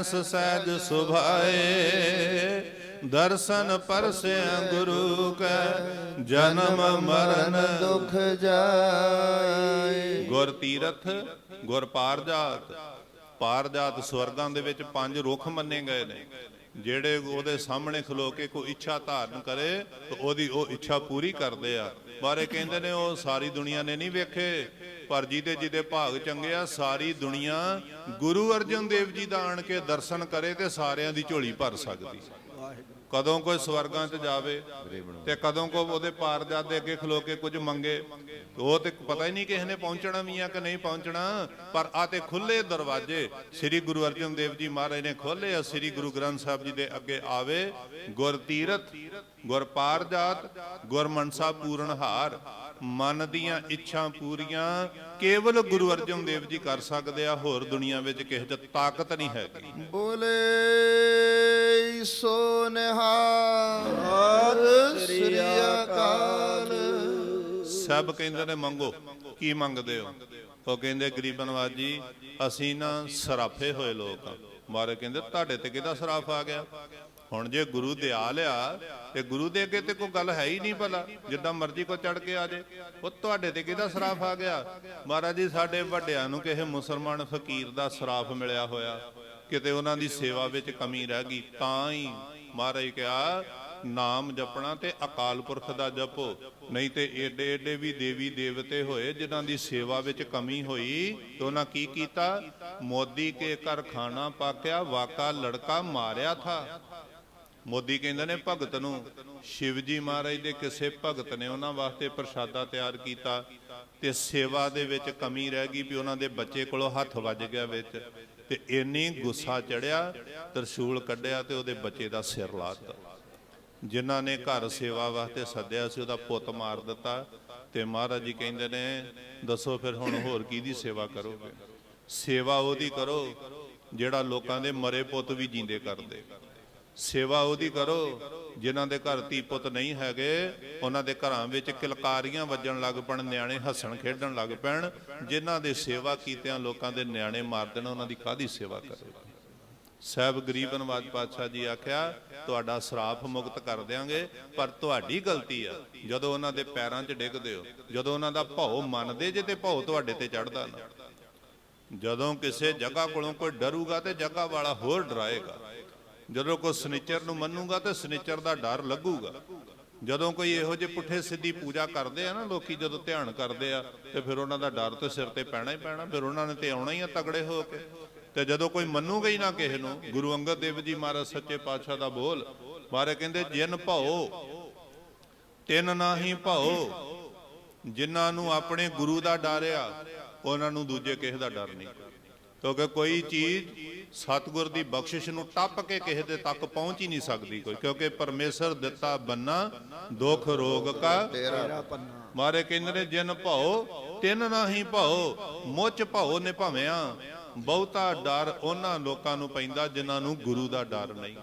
ਅਹਨਸ ਸਹਿਜ ਸੁਭਾਏ, ਦਰਸ਼ਨ ਪਰਸਿਆ ਗੁਰੂ ਕੈ, ਜਨਮ ਮਰਨ ਦੁਖ ਜਾਏ। ਗੁਰ ਤੀਰਥ, ਗੁਰ ਪਾਰਜਾਤ ਪਾਰਜਾਤ ਸਵਰਗਾਂ ਦੇ ਵਿੱਚ ਪੰਜ ਰੁੱਖ ਮੰਨੇ ਗਏ ਨੇ। ਜਿਹੜੇ ਉਹਦੇ ਸਾਹਮਣੇ ਖਲੋ ਕੇ ਕੋਈ ਇੱਛਾ ਧਾਰਨ ਕਰੇ, ਤਾਂ ਉਹਦੀ ਉਹ ਇੱਛਾ ਪੂਰੀ ਕਰਦੇ ਆ। ਬਾਰੇ ਕਹਿੰਦੇ ਨੇ ਉਹ ਸਾਰੀ ਦੁਨੀਆ ਨੇ ਨਹੀਂ ਵੇਖੇ। ਪਰ ਜਿਹਦੇ ਜਿਹਦੇ ਭਾਗ ਚੰਗੇ ਆ, ਸਾਰੀ ਦੁਨੀਆ ਗੁਰੂ ਅਰਜਨ ਦੇਵ ਜੀ ਦਾ ਆਣ ਕੇ ਦਰਸ਼ਨ ਕਰੇ ਤੇ ਸਾਰਿਆਂ ਦੀ ਝੋਲੀ ਭਰ ਸਕਦੀ। ਕਦੋਂ ਕੋਈ ਸਵਰਗਾਂ 'ਚ ਜਾਵੇ ਤੇ ਕਦੋਂ ਕੋ ਉਹਦੇ ਪਾਰਜਾਤ ਦੇ ਅੱਗੇ ਖਲੋ ਕੇ ਕੁਝ ਮੰਗੇ ਉਹ ਤੇ ਪਤਾ ਹੀ ਨਹੀਂ ਕਿਸੇ ਨੇ ਪਹੁੰਚਣਾ ਵੀ ਆ ਕਿ ਨਹੀਂ ਪਹੁੰਚਣਾ, ਪਰ ਆ ਤੇ ਖੁੱਲੇ ਦਰਵਾਜ਼ੇ ਸ੍ਰੀ ਗੁਰੂ ਅਰਜਨ ਦੇਵ ਜੀ ਮਹਾਰਾਜ ਨੇ ਖੋਲੇ ਆ, ਸ੍ਰੀ ਗੁਰੂ ਗ੍ਰੰਥ ਸਾਹਿਬ ਜੀ ਦੇ ਅੱਗੇ ਆਵੇ, ਗੁਰ ਤੀਰਥ, ਗੁਰ ਪਾਰਜਾਤ, ਗੁਰ ਮਨਸਾ ਪੂਰਨ ਹਾਰ। ਮਨ ਦੀਆਂ ਇੱਛਾ ਪੂਰੀਆਂ ਕੇਵਲ ਗੁਰੂ ਅਰਜਨ ਦੇਵ ਜੀ ਕਰ ਸਕਦੇ ਆ ਹੋਰ ਦੁਨੀਆ ਵਿੱਚ ਕਿਸੇ 'ਚ ਤਾਕਤ ਨਹੀਂ ਹੈਗੀ। ਬੋਲੇ ਸੋ ਨਿਹਾਲ ਸ੍ਰੀ ਅਕਾਲ। ਸਭ ਕਹਿੰਦੇ ਨੇ ਮੰਗੋ ਕੀ ਮੰਗਦੇ ਹੋ? ਉਹ ਕਹਿੰਦੇ ਗਰੀਬ ਨਵਾਜ ਜੀ ਅਸੀਂ ਨਾ ਸਰਾਫੇ ਹੋਏ ਲੋਕ ਆ। ਮਾਰੇ ਕਹਿੰਦੇ ਤੁਹਾਡੇ ਤੇ ਕਿਹਦਾ ਸਰਾਫ ਆ ਗਿਆ? ਹੁਣ ਜੇ ਗੁਰੂ ਦੇ ਆ ਲਿਆ ਤੇ ਗੁਰੂ ਦੇ ਅੱਗੇ ਤੇ ਕੋਈ ਗੱਲ ਹੈ ਹੀ ਨਹੀਂ ਭਲਾ, ਜਿੱਦਾਂ ਮਰਜ਼ੀ ਕੋ ਚੜ ਕੇ ਆ ਜੇ। ਉਹ ਤੁਹਾਡੇ ਤੇ ਕਿਹਦਾ ਸਰਾਫ ਆ ਗਿਆ? ਮਹਾਰਾਜ ਜੀ, ਸਾਡੇ ਵੱਡਿਆਂ ਨੂੰ ਕਿਸੇ ਮੁਸਲਮਾਨ ਫਕੀਰ ਦਾ ਸਰਾਫ ਮਿਲਿਆ ਹੋਇਆ। ਕਿਤੇ ਉਹਨਾਂ ਦੀ ਸੇਵਾ ਵਿੱਚ ਕਮੀ ਰਹਿ ਗਈ, ਤਾਂ ਹੀ ਮਹਾਰਾਜ ਕਿਹਾ, ਨਾਮ ਜਪਣਾ ਤੇ ਅਕਾਲ ਪੁਰਖ ਦਾ ਜਪੋ, ਨਹੀਂ ਤੇ ਏਡੇ ਏਡੇ ਵੀ ਦੇਵੀ ਦੇਵਤੇ ਹੋਏ ਜਿਨ੍ਹਾਂ ਦੀ ਸੇਵਾ ਵਿੱਚ ਕਮੀ ਹੋਈ, ਤੇ ਉਹਨਾਂ ਕੀ ਕੀਤਾ? ਮੋਦੀ ਕੇ ਘਰ ਖਾਣਾ ਪਾਕਿਆ, ਵਾਕਾ ਲੜਕਾ ਮਾਰਿਆ ਥਾ। ਮੋਦੀ ਕਹਿੰਦੇ ਨੇ ਭਗਤ ਨੂੰ ਸ਼ਿਵਜੀ ਮਹਾਰਾਜ ਦੇ ਕਿਸੇ ਭਗਤ ਨੇ ਉਹਨਾਂ ਵਾਸਤੇ ਪ੍ਰਸ਼ਾਦਾ ਤਿਆਰ ਕੀਤਾ ਤੇ ਸੇਵਾ ਦੇ ਵਿੱਚ ਕਮੀ ਰਹਿ ਗਈ ਵੀ ਉਹਨਾਂ ਦੇ ਬੱਚੇ ਕੋਲੋਂ ਹੱਥ ਵੱਜ ਗਿਆ ਵਿੱਚ ਤੇ ਇੰਨੀ ਗੁੱਸਾ ਚੜਿਆ, ਤਰਸ਼ੂਲ ਕੱਢਿਆ ਤੇ ਉਹਦੇ ਬੱਚੇ ਦਾ ਸਿਰ ਲਾਤਾ ਜਿਨ੍ਹਾਂ ਨੇ ਘਰ ਸੇਵਾ ਵਾਸਤੇ ਸੱਦਿਆ ਸੀ, ਉਹਦਾ ਪੁੱਤ ਮਾਰ ਦਿੱਤਾ ਤੇ ਮਹਾਰਾਜ ਜੀ ਕਹਿੰਦੇ ਨੇ, ਦੱਸੋ ਫਿਰ ਹੁਣ ਹੋਰ ਕਿਹਦੀ ਸੇਵਾ ਕਰੋਗੇ? ਸੇਵਾ ਉਹਦੀ ਕਰੋ, ਜਿਹੜਾ ਲੋਕਾਂ ਦੇ ਮਰੇ ਪੁੱਤ ਵੀ ਜਿੰਦੇ ਕਰਦੇ। ਸੇਵਾ ਉਹਦੀ ਕਰੋ। ਜਿਨ੍ਹਾਂ ਦੇ ਘਰ ਧੀ ਪੁੱਤ ਨਹੀਂ ਹੈਗੇ, ਉਹਨਾਂ ਦੇ ਘਰਾਂ ਵਿੱਚ ਕਿਲਕਾਰੀਆਂ ਵੱਜਣ ਲੱਗ ਪਣ, ਨਿਆਣੇ ਹੱਸਣ ਖੇਡਣ ਲੱਗ ਪੈਣ। ਜਿਨ੍ਹਾਂ ਦੇ ਸੇਵਾ ਕੀਤਿਆਂ ਲੋਕਾਂ ਦੇ ਨਿਆਣੇ ਮਾਰ ਦੇਣ, ਉਹਨਾਂ ਦੀ ਕਾਦੀ ਸੇਵਾ ਕਰੋ? ਸਾਹਿਬ ਗਰੀਬ ਨਵਾਜ ਪਾਤਸ਼ਾਹ ਜੀ ਆਖਿਆ, ਤੁਹਾਡਾ ਸਰਾਫ ਮੁਕਤ ਕਰ ਦਿਆਂਗੇ, ਪਰ ਤੁਹਾਡੀ ਗਲਤੀ ਆ। ਜਦੋਂ ਉਹਨਾਂ ਦੇ ਪੈਰਾਂ 'ਚ ਡਿੱਗਦੇ ਹੋ, ਜਦੋਂ ਉਹਨਾਂ ਦਾ ਭਉ ਮੰਨਦੇ ਜੇ ਤੇ ਭਉ ਤੁਹਾਡੇ ਤੇ ਚੜਦਾ ਨਾ। ਜਦੋਂ ਕਿਸੇ ਜਗ੍ਹਾ ਕੋਲੋਂ ਕੋਈ ਡਰੂਗਾ ਤੇ ਜਗ੍ਹਾ ਵਾਲਾ ਹੋਰ ਡਰਾਏਗਾ। ਜਦੋਂ ਕੋਈ ਸਨਿਚਰ ਨੂੰ ਮੰਨੂਗਾ ਤੇ ਸਨਿਚਰ ਦਾ ਡਰ ਲੱਗੂਗਾ। ਜਦੋਂ ਕੋਈ ਇਹੋ ਜਿਹੇ ਪੁੱਠੇ ਸਿੱਧੀ ਪੂਜਾ ਕਰਦੇ ਆ ਨਾ, ਲੋਕੀ ਜਦੋਂ ਧਿਆਨ ਕਰਦੇ ਆ, ਤੇ ਫਿਰ ਉਹਨਾਂ ਦਾ ਡਰ ਤੇ ਸਿਰ ਤੇ ਪੈਣਾ ਹੀ ਪੈਣਾ, ਫਿਰ ਉਹਨਾਂ ਨੇ ਤੇ ਆਉਣਾ ਹੀ ਆ ਤਗੜੇ ਹੋ ਕੇ। ਤੇ ਜਦੋਂ ਕੋਈ ਮੰਨੂਗਾ ਹੀ ਨਾ ਕਿਸੇ ਨੂੰ, ਗੁਰੂ ਅੰਗਦ ਦੇਵ ਜੀ ਮਹਾਰਾਜ ਸੱਚੇ ਪਾਤਸ਼ਾਹ ਦਾ ਬੋਲ ਬਾਰੇ ਕਹਿੰਦੇ, ਜਿਨ ਭਉ ਤਿੰਨ ਨਾਹੀ ਭਉ ਜਿਨ੍ਹਾਂ ਨੂੰ ਆਪਣੇ ਗੁਰੂ ਦਾ ਡਰ ਆ, ਉਹਨਾਂ ਨੂੰ ਦੂਜੇ ਕਿਸੇ ਦਾ ਡਰ ਨਹੀਂ। ਕਿਉਂਕਿ ਕੋਈ ਚੀਜ਼ ਸਤਿਗੁਰ ਦੀ ਬਖਸ਼ਿਸ਼ ਨੂੰ ਟੱਪ ਕੇ ਕਿਸੇ ਦੇ ਤੱਕ ਪਹੁੰਚ ਹੀ ਨਹੀਂ ਸਕਦੀ ਕੋਈ, ਕਿਉਂਕਿ ਪਰਮੇਸ਼ਰ ਦਿੱਤਾ ਬੰਨਾ, ਦੁੱਖ ਰੋਗ ਕਾ। ਤੇਰਾ ਮਾਰੇ ਕਹਿੰਦੇ ਨੇ, ਜਿਨ ਭਉ, ਤਿੰਨ ਨਾਹੀ ਭਉ, ਮੁੱਚ ਭਉ ਨੇ ਭਵਿਆ ਬਹੁਤਾ ਡਰ ਉਹਨਾਂ ਲੋਕਾਂ ਨੂੰ ਪੈਂਦਾ ਜਿਨ੍ਹਾਂ ਨੂੰ ਗੁਰੂ ਦਾ ਡਰ ਨਹੀਂ।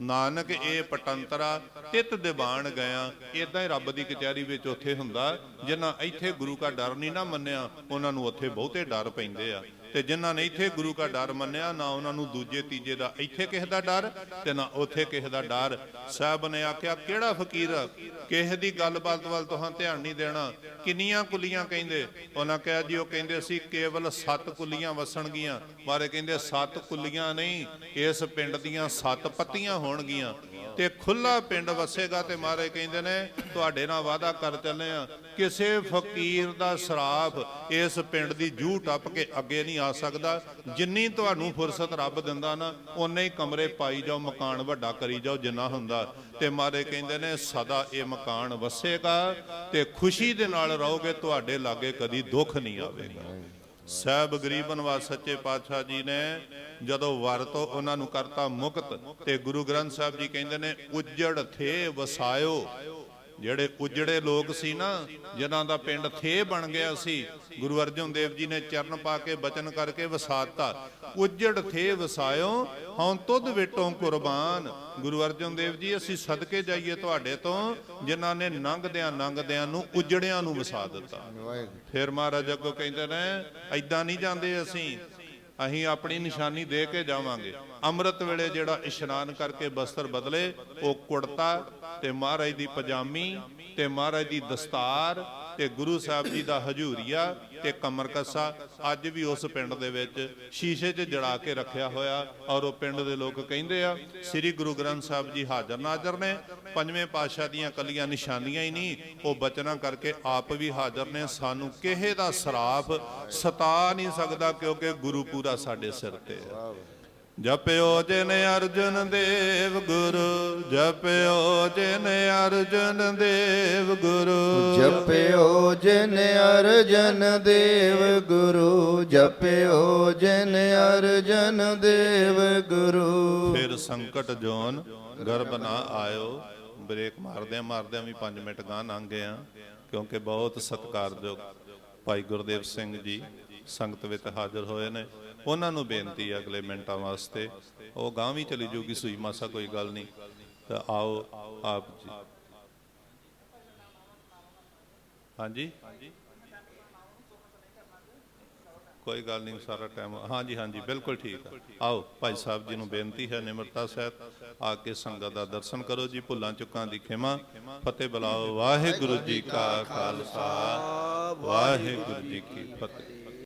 ਨਾਨਕ ਇਹ ਪਟੰਤਰਾ, ਤਿਤ ਦਿਵਾਣ ਗਿਆ। ਇਦਾਂ ਹੀ ਰੱਬ ਦੀ ਕਚਹਿਰੀ ਵਿੱਚ ਉੱਥੇ ਹੁੰਦਾ ਜਿਨ੍ਹਾਂ ਇੱਥੇ ਗੁਰੂ ਦਾ ਡਰ ਨਹੀਂ ਨਾ ਮੰਨਿਆ, ਉਹਨਾਂ ਨੂੰ ਉੱਥੇ ਬਹੁਤੇ ਡਰ ਪੈਂਦੇ ਆ। ਤੇ ਜਿਨ੍ਹਾਂ ਨੇ ਇੱਥੇ ਗੁਰੂ ਦਾ ਡਰ ਮੰਨਿਆ, ਨਾ ਉਹਨਾਂ ਨੂੰ ਦੂਜੇ, ਤੀਜੇ ਦਾ ਇੱਥੇ ਕਿਸੇ ਦਾ ਡਰ ਤੇ ਨਾ ਉੱਥੇ ਕਿਸੇ ਦਾ ਡਰ। ਸਾਹਿਬ ਨੇ ਆਖਿਆ, ਕਿਹੜਾ ਫਕੀਰ ਕਿਸੇ ਦੀ ਗੱਲਬਾਤ ਵੱਲ ਤੁਹਾਂ ਧਿਆਨ ਨਹੀਂ ਦੇਣਾ। ਕਿੰਨੀਆਂ ਕੁਲੀਆਂ ਕਹਿੰਦੇ? ਉਹਨਾਂ ਕਿਹਾ, ਜੀ, ਉਹ ਕਹਿੰਦੇ ਸੀ, ਕੇਵਲ 7 ਕੁਲੀਆਂ ਵਸਣਗੀਆਂ। ਮਾਰੇ ਕਹਿੰਦੇ, ਸੱਤ ਕੁਲੀਆਂ ਨਹੀਂ, ਇਸ ਪਿੰਡ ਦੀਆਂ ਸੱਤ ਪੱਤੀਆਂ ਹੋਣਗੀਆਂ। ਤੇ ਖੁੱਲਾ ਪਿੰਡ ਵਸੇਗਾ ਤੇ ਮਾਰੇ ਕਹਿੰਦੇ ਨੇ, ਤੁਹਾਡੇ ਨਾਲ ਵਾਅਦਾ ਕਰ ਚੱਲੇ ਆ ਕਿਸੇ ਫਕੀਰ ਦਾ ਸਰਾਫ ਇਸ ਪਿੰਡ ਦੀ ਜੂਹ ਟੱਪ ਕੇ ਅੱਗੇ ਨਹੀਂ ਆ ਸਕਦਾ। ਜਿੰਨੀ ਤੁਹਾਨੂੰ ਫੁਰਸਤ ਰੱਬ ਦਿੰਦਾ ਨਾ ਉਨੇ ਹੀ ਕਮਰੇ ਪਾਈ ਜਾਓ, ਮਕਾਨ ਵੱਡਾ ਕਰੀ ਜਾਓ, ਜਿੰਨਾ ਹੁੰਦਾ। ਤੇ ਮਾਰੇ ਕਹਿੰਦੇ ਨੇ, ਸਦਾ ਇਹ ਮਕਾਨ ਵਸੇਗਾ ਤੇ ਖੁਸ਼ੀ ਦੇ ਨਾਲ ਰਹੋਗੇ, ਤੁਹਾਡੇ ਲਾਗੇ ਕਦੀ ਦੁੱਖ ਨਹੀਂ ਆਵੇਗਾ। ਸਾਹਿਬ ਗਰੀਬ ਨਿਵਾਸ ਸੱਚੇ ਪਾਤਸ਼ਾਹ ਜੀ ਨੇ ਜਦੋਂ ਵਰ ਤੋਂ ਉਹਨਾਂ ਨੂੰ ਕਰਤਾ ਮੁਕਤ ਤੇ ਗੁਰੂ ਗ੍ਰੰਥ ਸਾਹਿਬ ਜੀ ਕਹਿੰਦੇ ਨੇ, ਉਜੜ ਥੇ ਵਸਾਇਓ। ਜਿਹੜੇ ਉਜੜੇ ਲੋਕ ਸੀ ਨਾ ਜਿਨ੍ਹਾਂ ਦਾ ਪਿੰਡ ਥੇ ਬਣ ਗਿਆ ਸੀ ਗੁਰੂ ਅਰਜਨ ਦੇਵ ਜੀ ਨੇ ਚਰਨ ਪਾ ਕੇ ਬਚਨ ਕਰਕੇ ਵਸਾਤਾ। ਉਜੜ ਥੇ ਵਸਾਇਓ ਹਉ ਤੁਧ ਵਿਟੋਂ ਕੁਰਬਾਨ। ਗੁਰੂ ਅਰਜਨ ਦੇਵ ਜੀ ਅਸੀਂ ਸਦਕੇ ਜਾਈਏ ਤੁਹਾਡੇ ਤੋਂ ਜਿਨ੍ਹਾਂ ਨੇ ਨੰਗਦਿਆਂ ਨੰਗਦਿਆਂ ਨੂੰ ਉਜੜਿਆਂ ਨੂੰ ਵਸਾ ਦਿੱਤਾ। ਫਿਰ ਮਹਾਰਾਜ ਅੱਗੋਂ ਕਹਿੰਦੇ ਨੇ ਐਦਾਂ ਨਹੀਂ ਜਾਂਦੇ ਅਸੀਂ। ਅਸੀਂ ਆਪਣੀ ਨਿਸ਼ਾਨੀ ਦੇ ਕੇ ਜਾਵਾਂਗੇ। ਅੰਮ੍ਰਿਤ ਵੇਲੇ ਜਿਹੜਾ ਇਸ਼ਨਾਨ ਕਰਕੇ ਬਸਤਰ ਬਦਲੇ, ਉਹ ਕੁੜਤਾ ਤੇ ਮਹਾਰਾਜ ਦੀ ਪਜਾਮੀ ਤੇ ਮਹਾਰਾਜ ਦੀ ਦਸਤਾਰ ਤੇ ਗੁਰੂ ਸਾਹਿਬ ਜੀ ਦਾ ਹਜੂਰੀਆ ਤੇ ਕਮਰ ਕੱਸਾ ਅੱਜ ਵੀ ਉਸ ਪਿੰਡ ਦੇ ਵਿੱਚ ਸ਼ੀਸ਼ੇ 'ਚ ਜੜਾ ਕੇ ਰੱਖਿਆ ਹੋਇਆ ਔਰ ਉਹ ਪਿੰਡ ਦੇ ਲੋਕ ਕਹਿੰਦੇ ਆ, ਸ੍ਰੀ ਗੁਰੂ ਗ੍ਰੰਥ ਸਾਹਿਬ ਜੀ ਹਾਜ਼ਰ ਨਾਜ਼ਰ ਨੇ, ਪੰਜਵੇਂ ਪਾਤਸ਼ਾਹ ਦੀਆਂ ਕੱਲੀਆਂ ਨਿਸ਼ਾਨੀਆਂ ਹੀ ਨਹੀਂ, ਉਹ ਬਚਨਾਂ ਕਰਕੇ ਆਪ ਵੀ ਹਾਜ਼ਰ ਨੇ, ਸਾਨੂੰ ਕਿਸੇ ਦਾ ਸਰਾਫ ਸਤਾ ਨਹੀਂ ਸਕਦਾ ਕਿਉਂਕਿ ਗੁਰੂ ਪੂਰਾ ਸਾਡੇ ਸਿਰ ਤੇ ਹੈ। ਜਪਿਓ ਜਿਨ ਅਰਜਨ ਦੇਵ ਗੁਰੂ ਜਪਿਓ ਜਿਨ ਅਰਜਨ ਦੇਵ ਗੁਰੂ। ਜਪਿਓ ਜਿਨ ਅਰਜਨ ਦੇਵ ਗੁਰੂ ਜਪਿਓ ਜਿਨ ਅਰਜਨ ਦੇਵ ਗੁਰੂ। ਫਿਰ ਸੰਕਟ ਜੋਨ ਗਰਭ ਨਾ ਆਇਓ। ਬ੍ਰੇਕ ਮਾਰਦਿਆਂ ਮਾਰਦਿਆਂ ਵੀ 5 ਮਿੰਟ ਗਾਂ ਲੰਘ ਗਏ ਆ ਕਿਉਂਕਿ ਬਹੁਤ ਸਤਿਕਾਰਯੋਗ ਭਾਈ ਗੁਰਦੇਵ ਸਿੰਘ ਜੀ। ਸੰਗਤ ਵਿੱਚ ਹਾਜ਼ਰ ਹੋਏ ਨੇ। ਉਹਨਾਂ ਨੂੰ ਬੇਨਤੀ ਹੈ ਅਗਲੇ ਮਿੰਟਾਂ ਵਾਸਤੇ, ਉਹ ਗਾਂ ਵੀ ਚਲੀ ਜੂਗੀ ਸੂਈ, ਮਾਸਾ ਕੋਈ ਗੱਲ ਨਹੀਂ। ਤਾਂ ਆਓ ਆਪ ਜੀ। ਹਾਂਜੀ? ਕੋਈ ਗੱਲ ਨਹੀਂ, ਸਾਰਾ ਟਾਈਮ, ਹਾਂਜੀ ਹਾਂਜੀ, ਬਿਲਕੁਲ ਠੀਕ ਹੈ ਆਓ, ਭਾਈ ਸਾਹਿਬ ਜੀ ਨੂੰ ਬੇਨਤੀ ਹੈ, ਨਿਮਰਤਾ ਸਹਿਤ ਆ ਕੇ ਸੰਗਤ ਦਾ ਦਰਸ਼ਨ ਕਰੋ ਜੀ, ਭੁੱਲਾਂ ਚੁੱਕਾਂ ਦੀ ਖਿਮਾ। ਫਤਿਹ ਬੁਲਾਓ, ਵਾਹਿਗੁਰੂ ਜੀ ਕਾ ਖਾਲਸਾ, ਵਾਹਿਗੁਰੂ ਜੀ ਕੀ ਫਤਿਹ।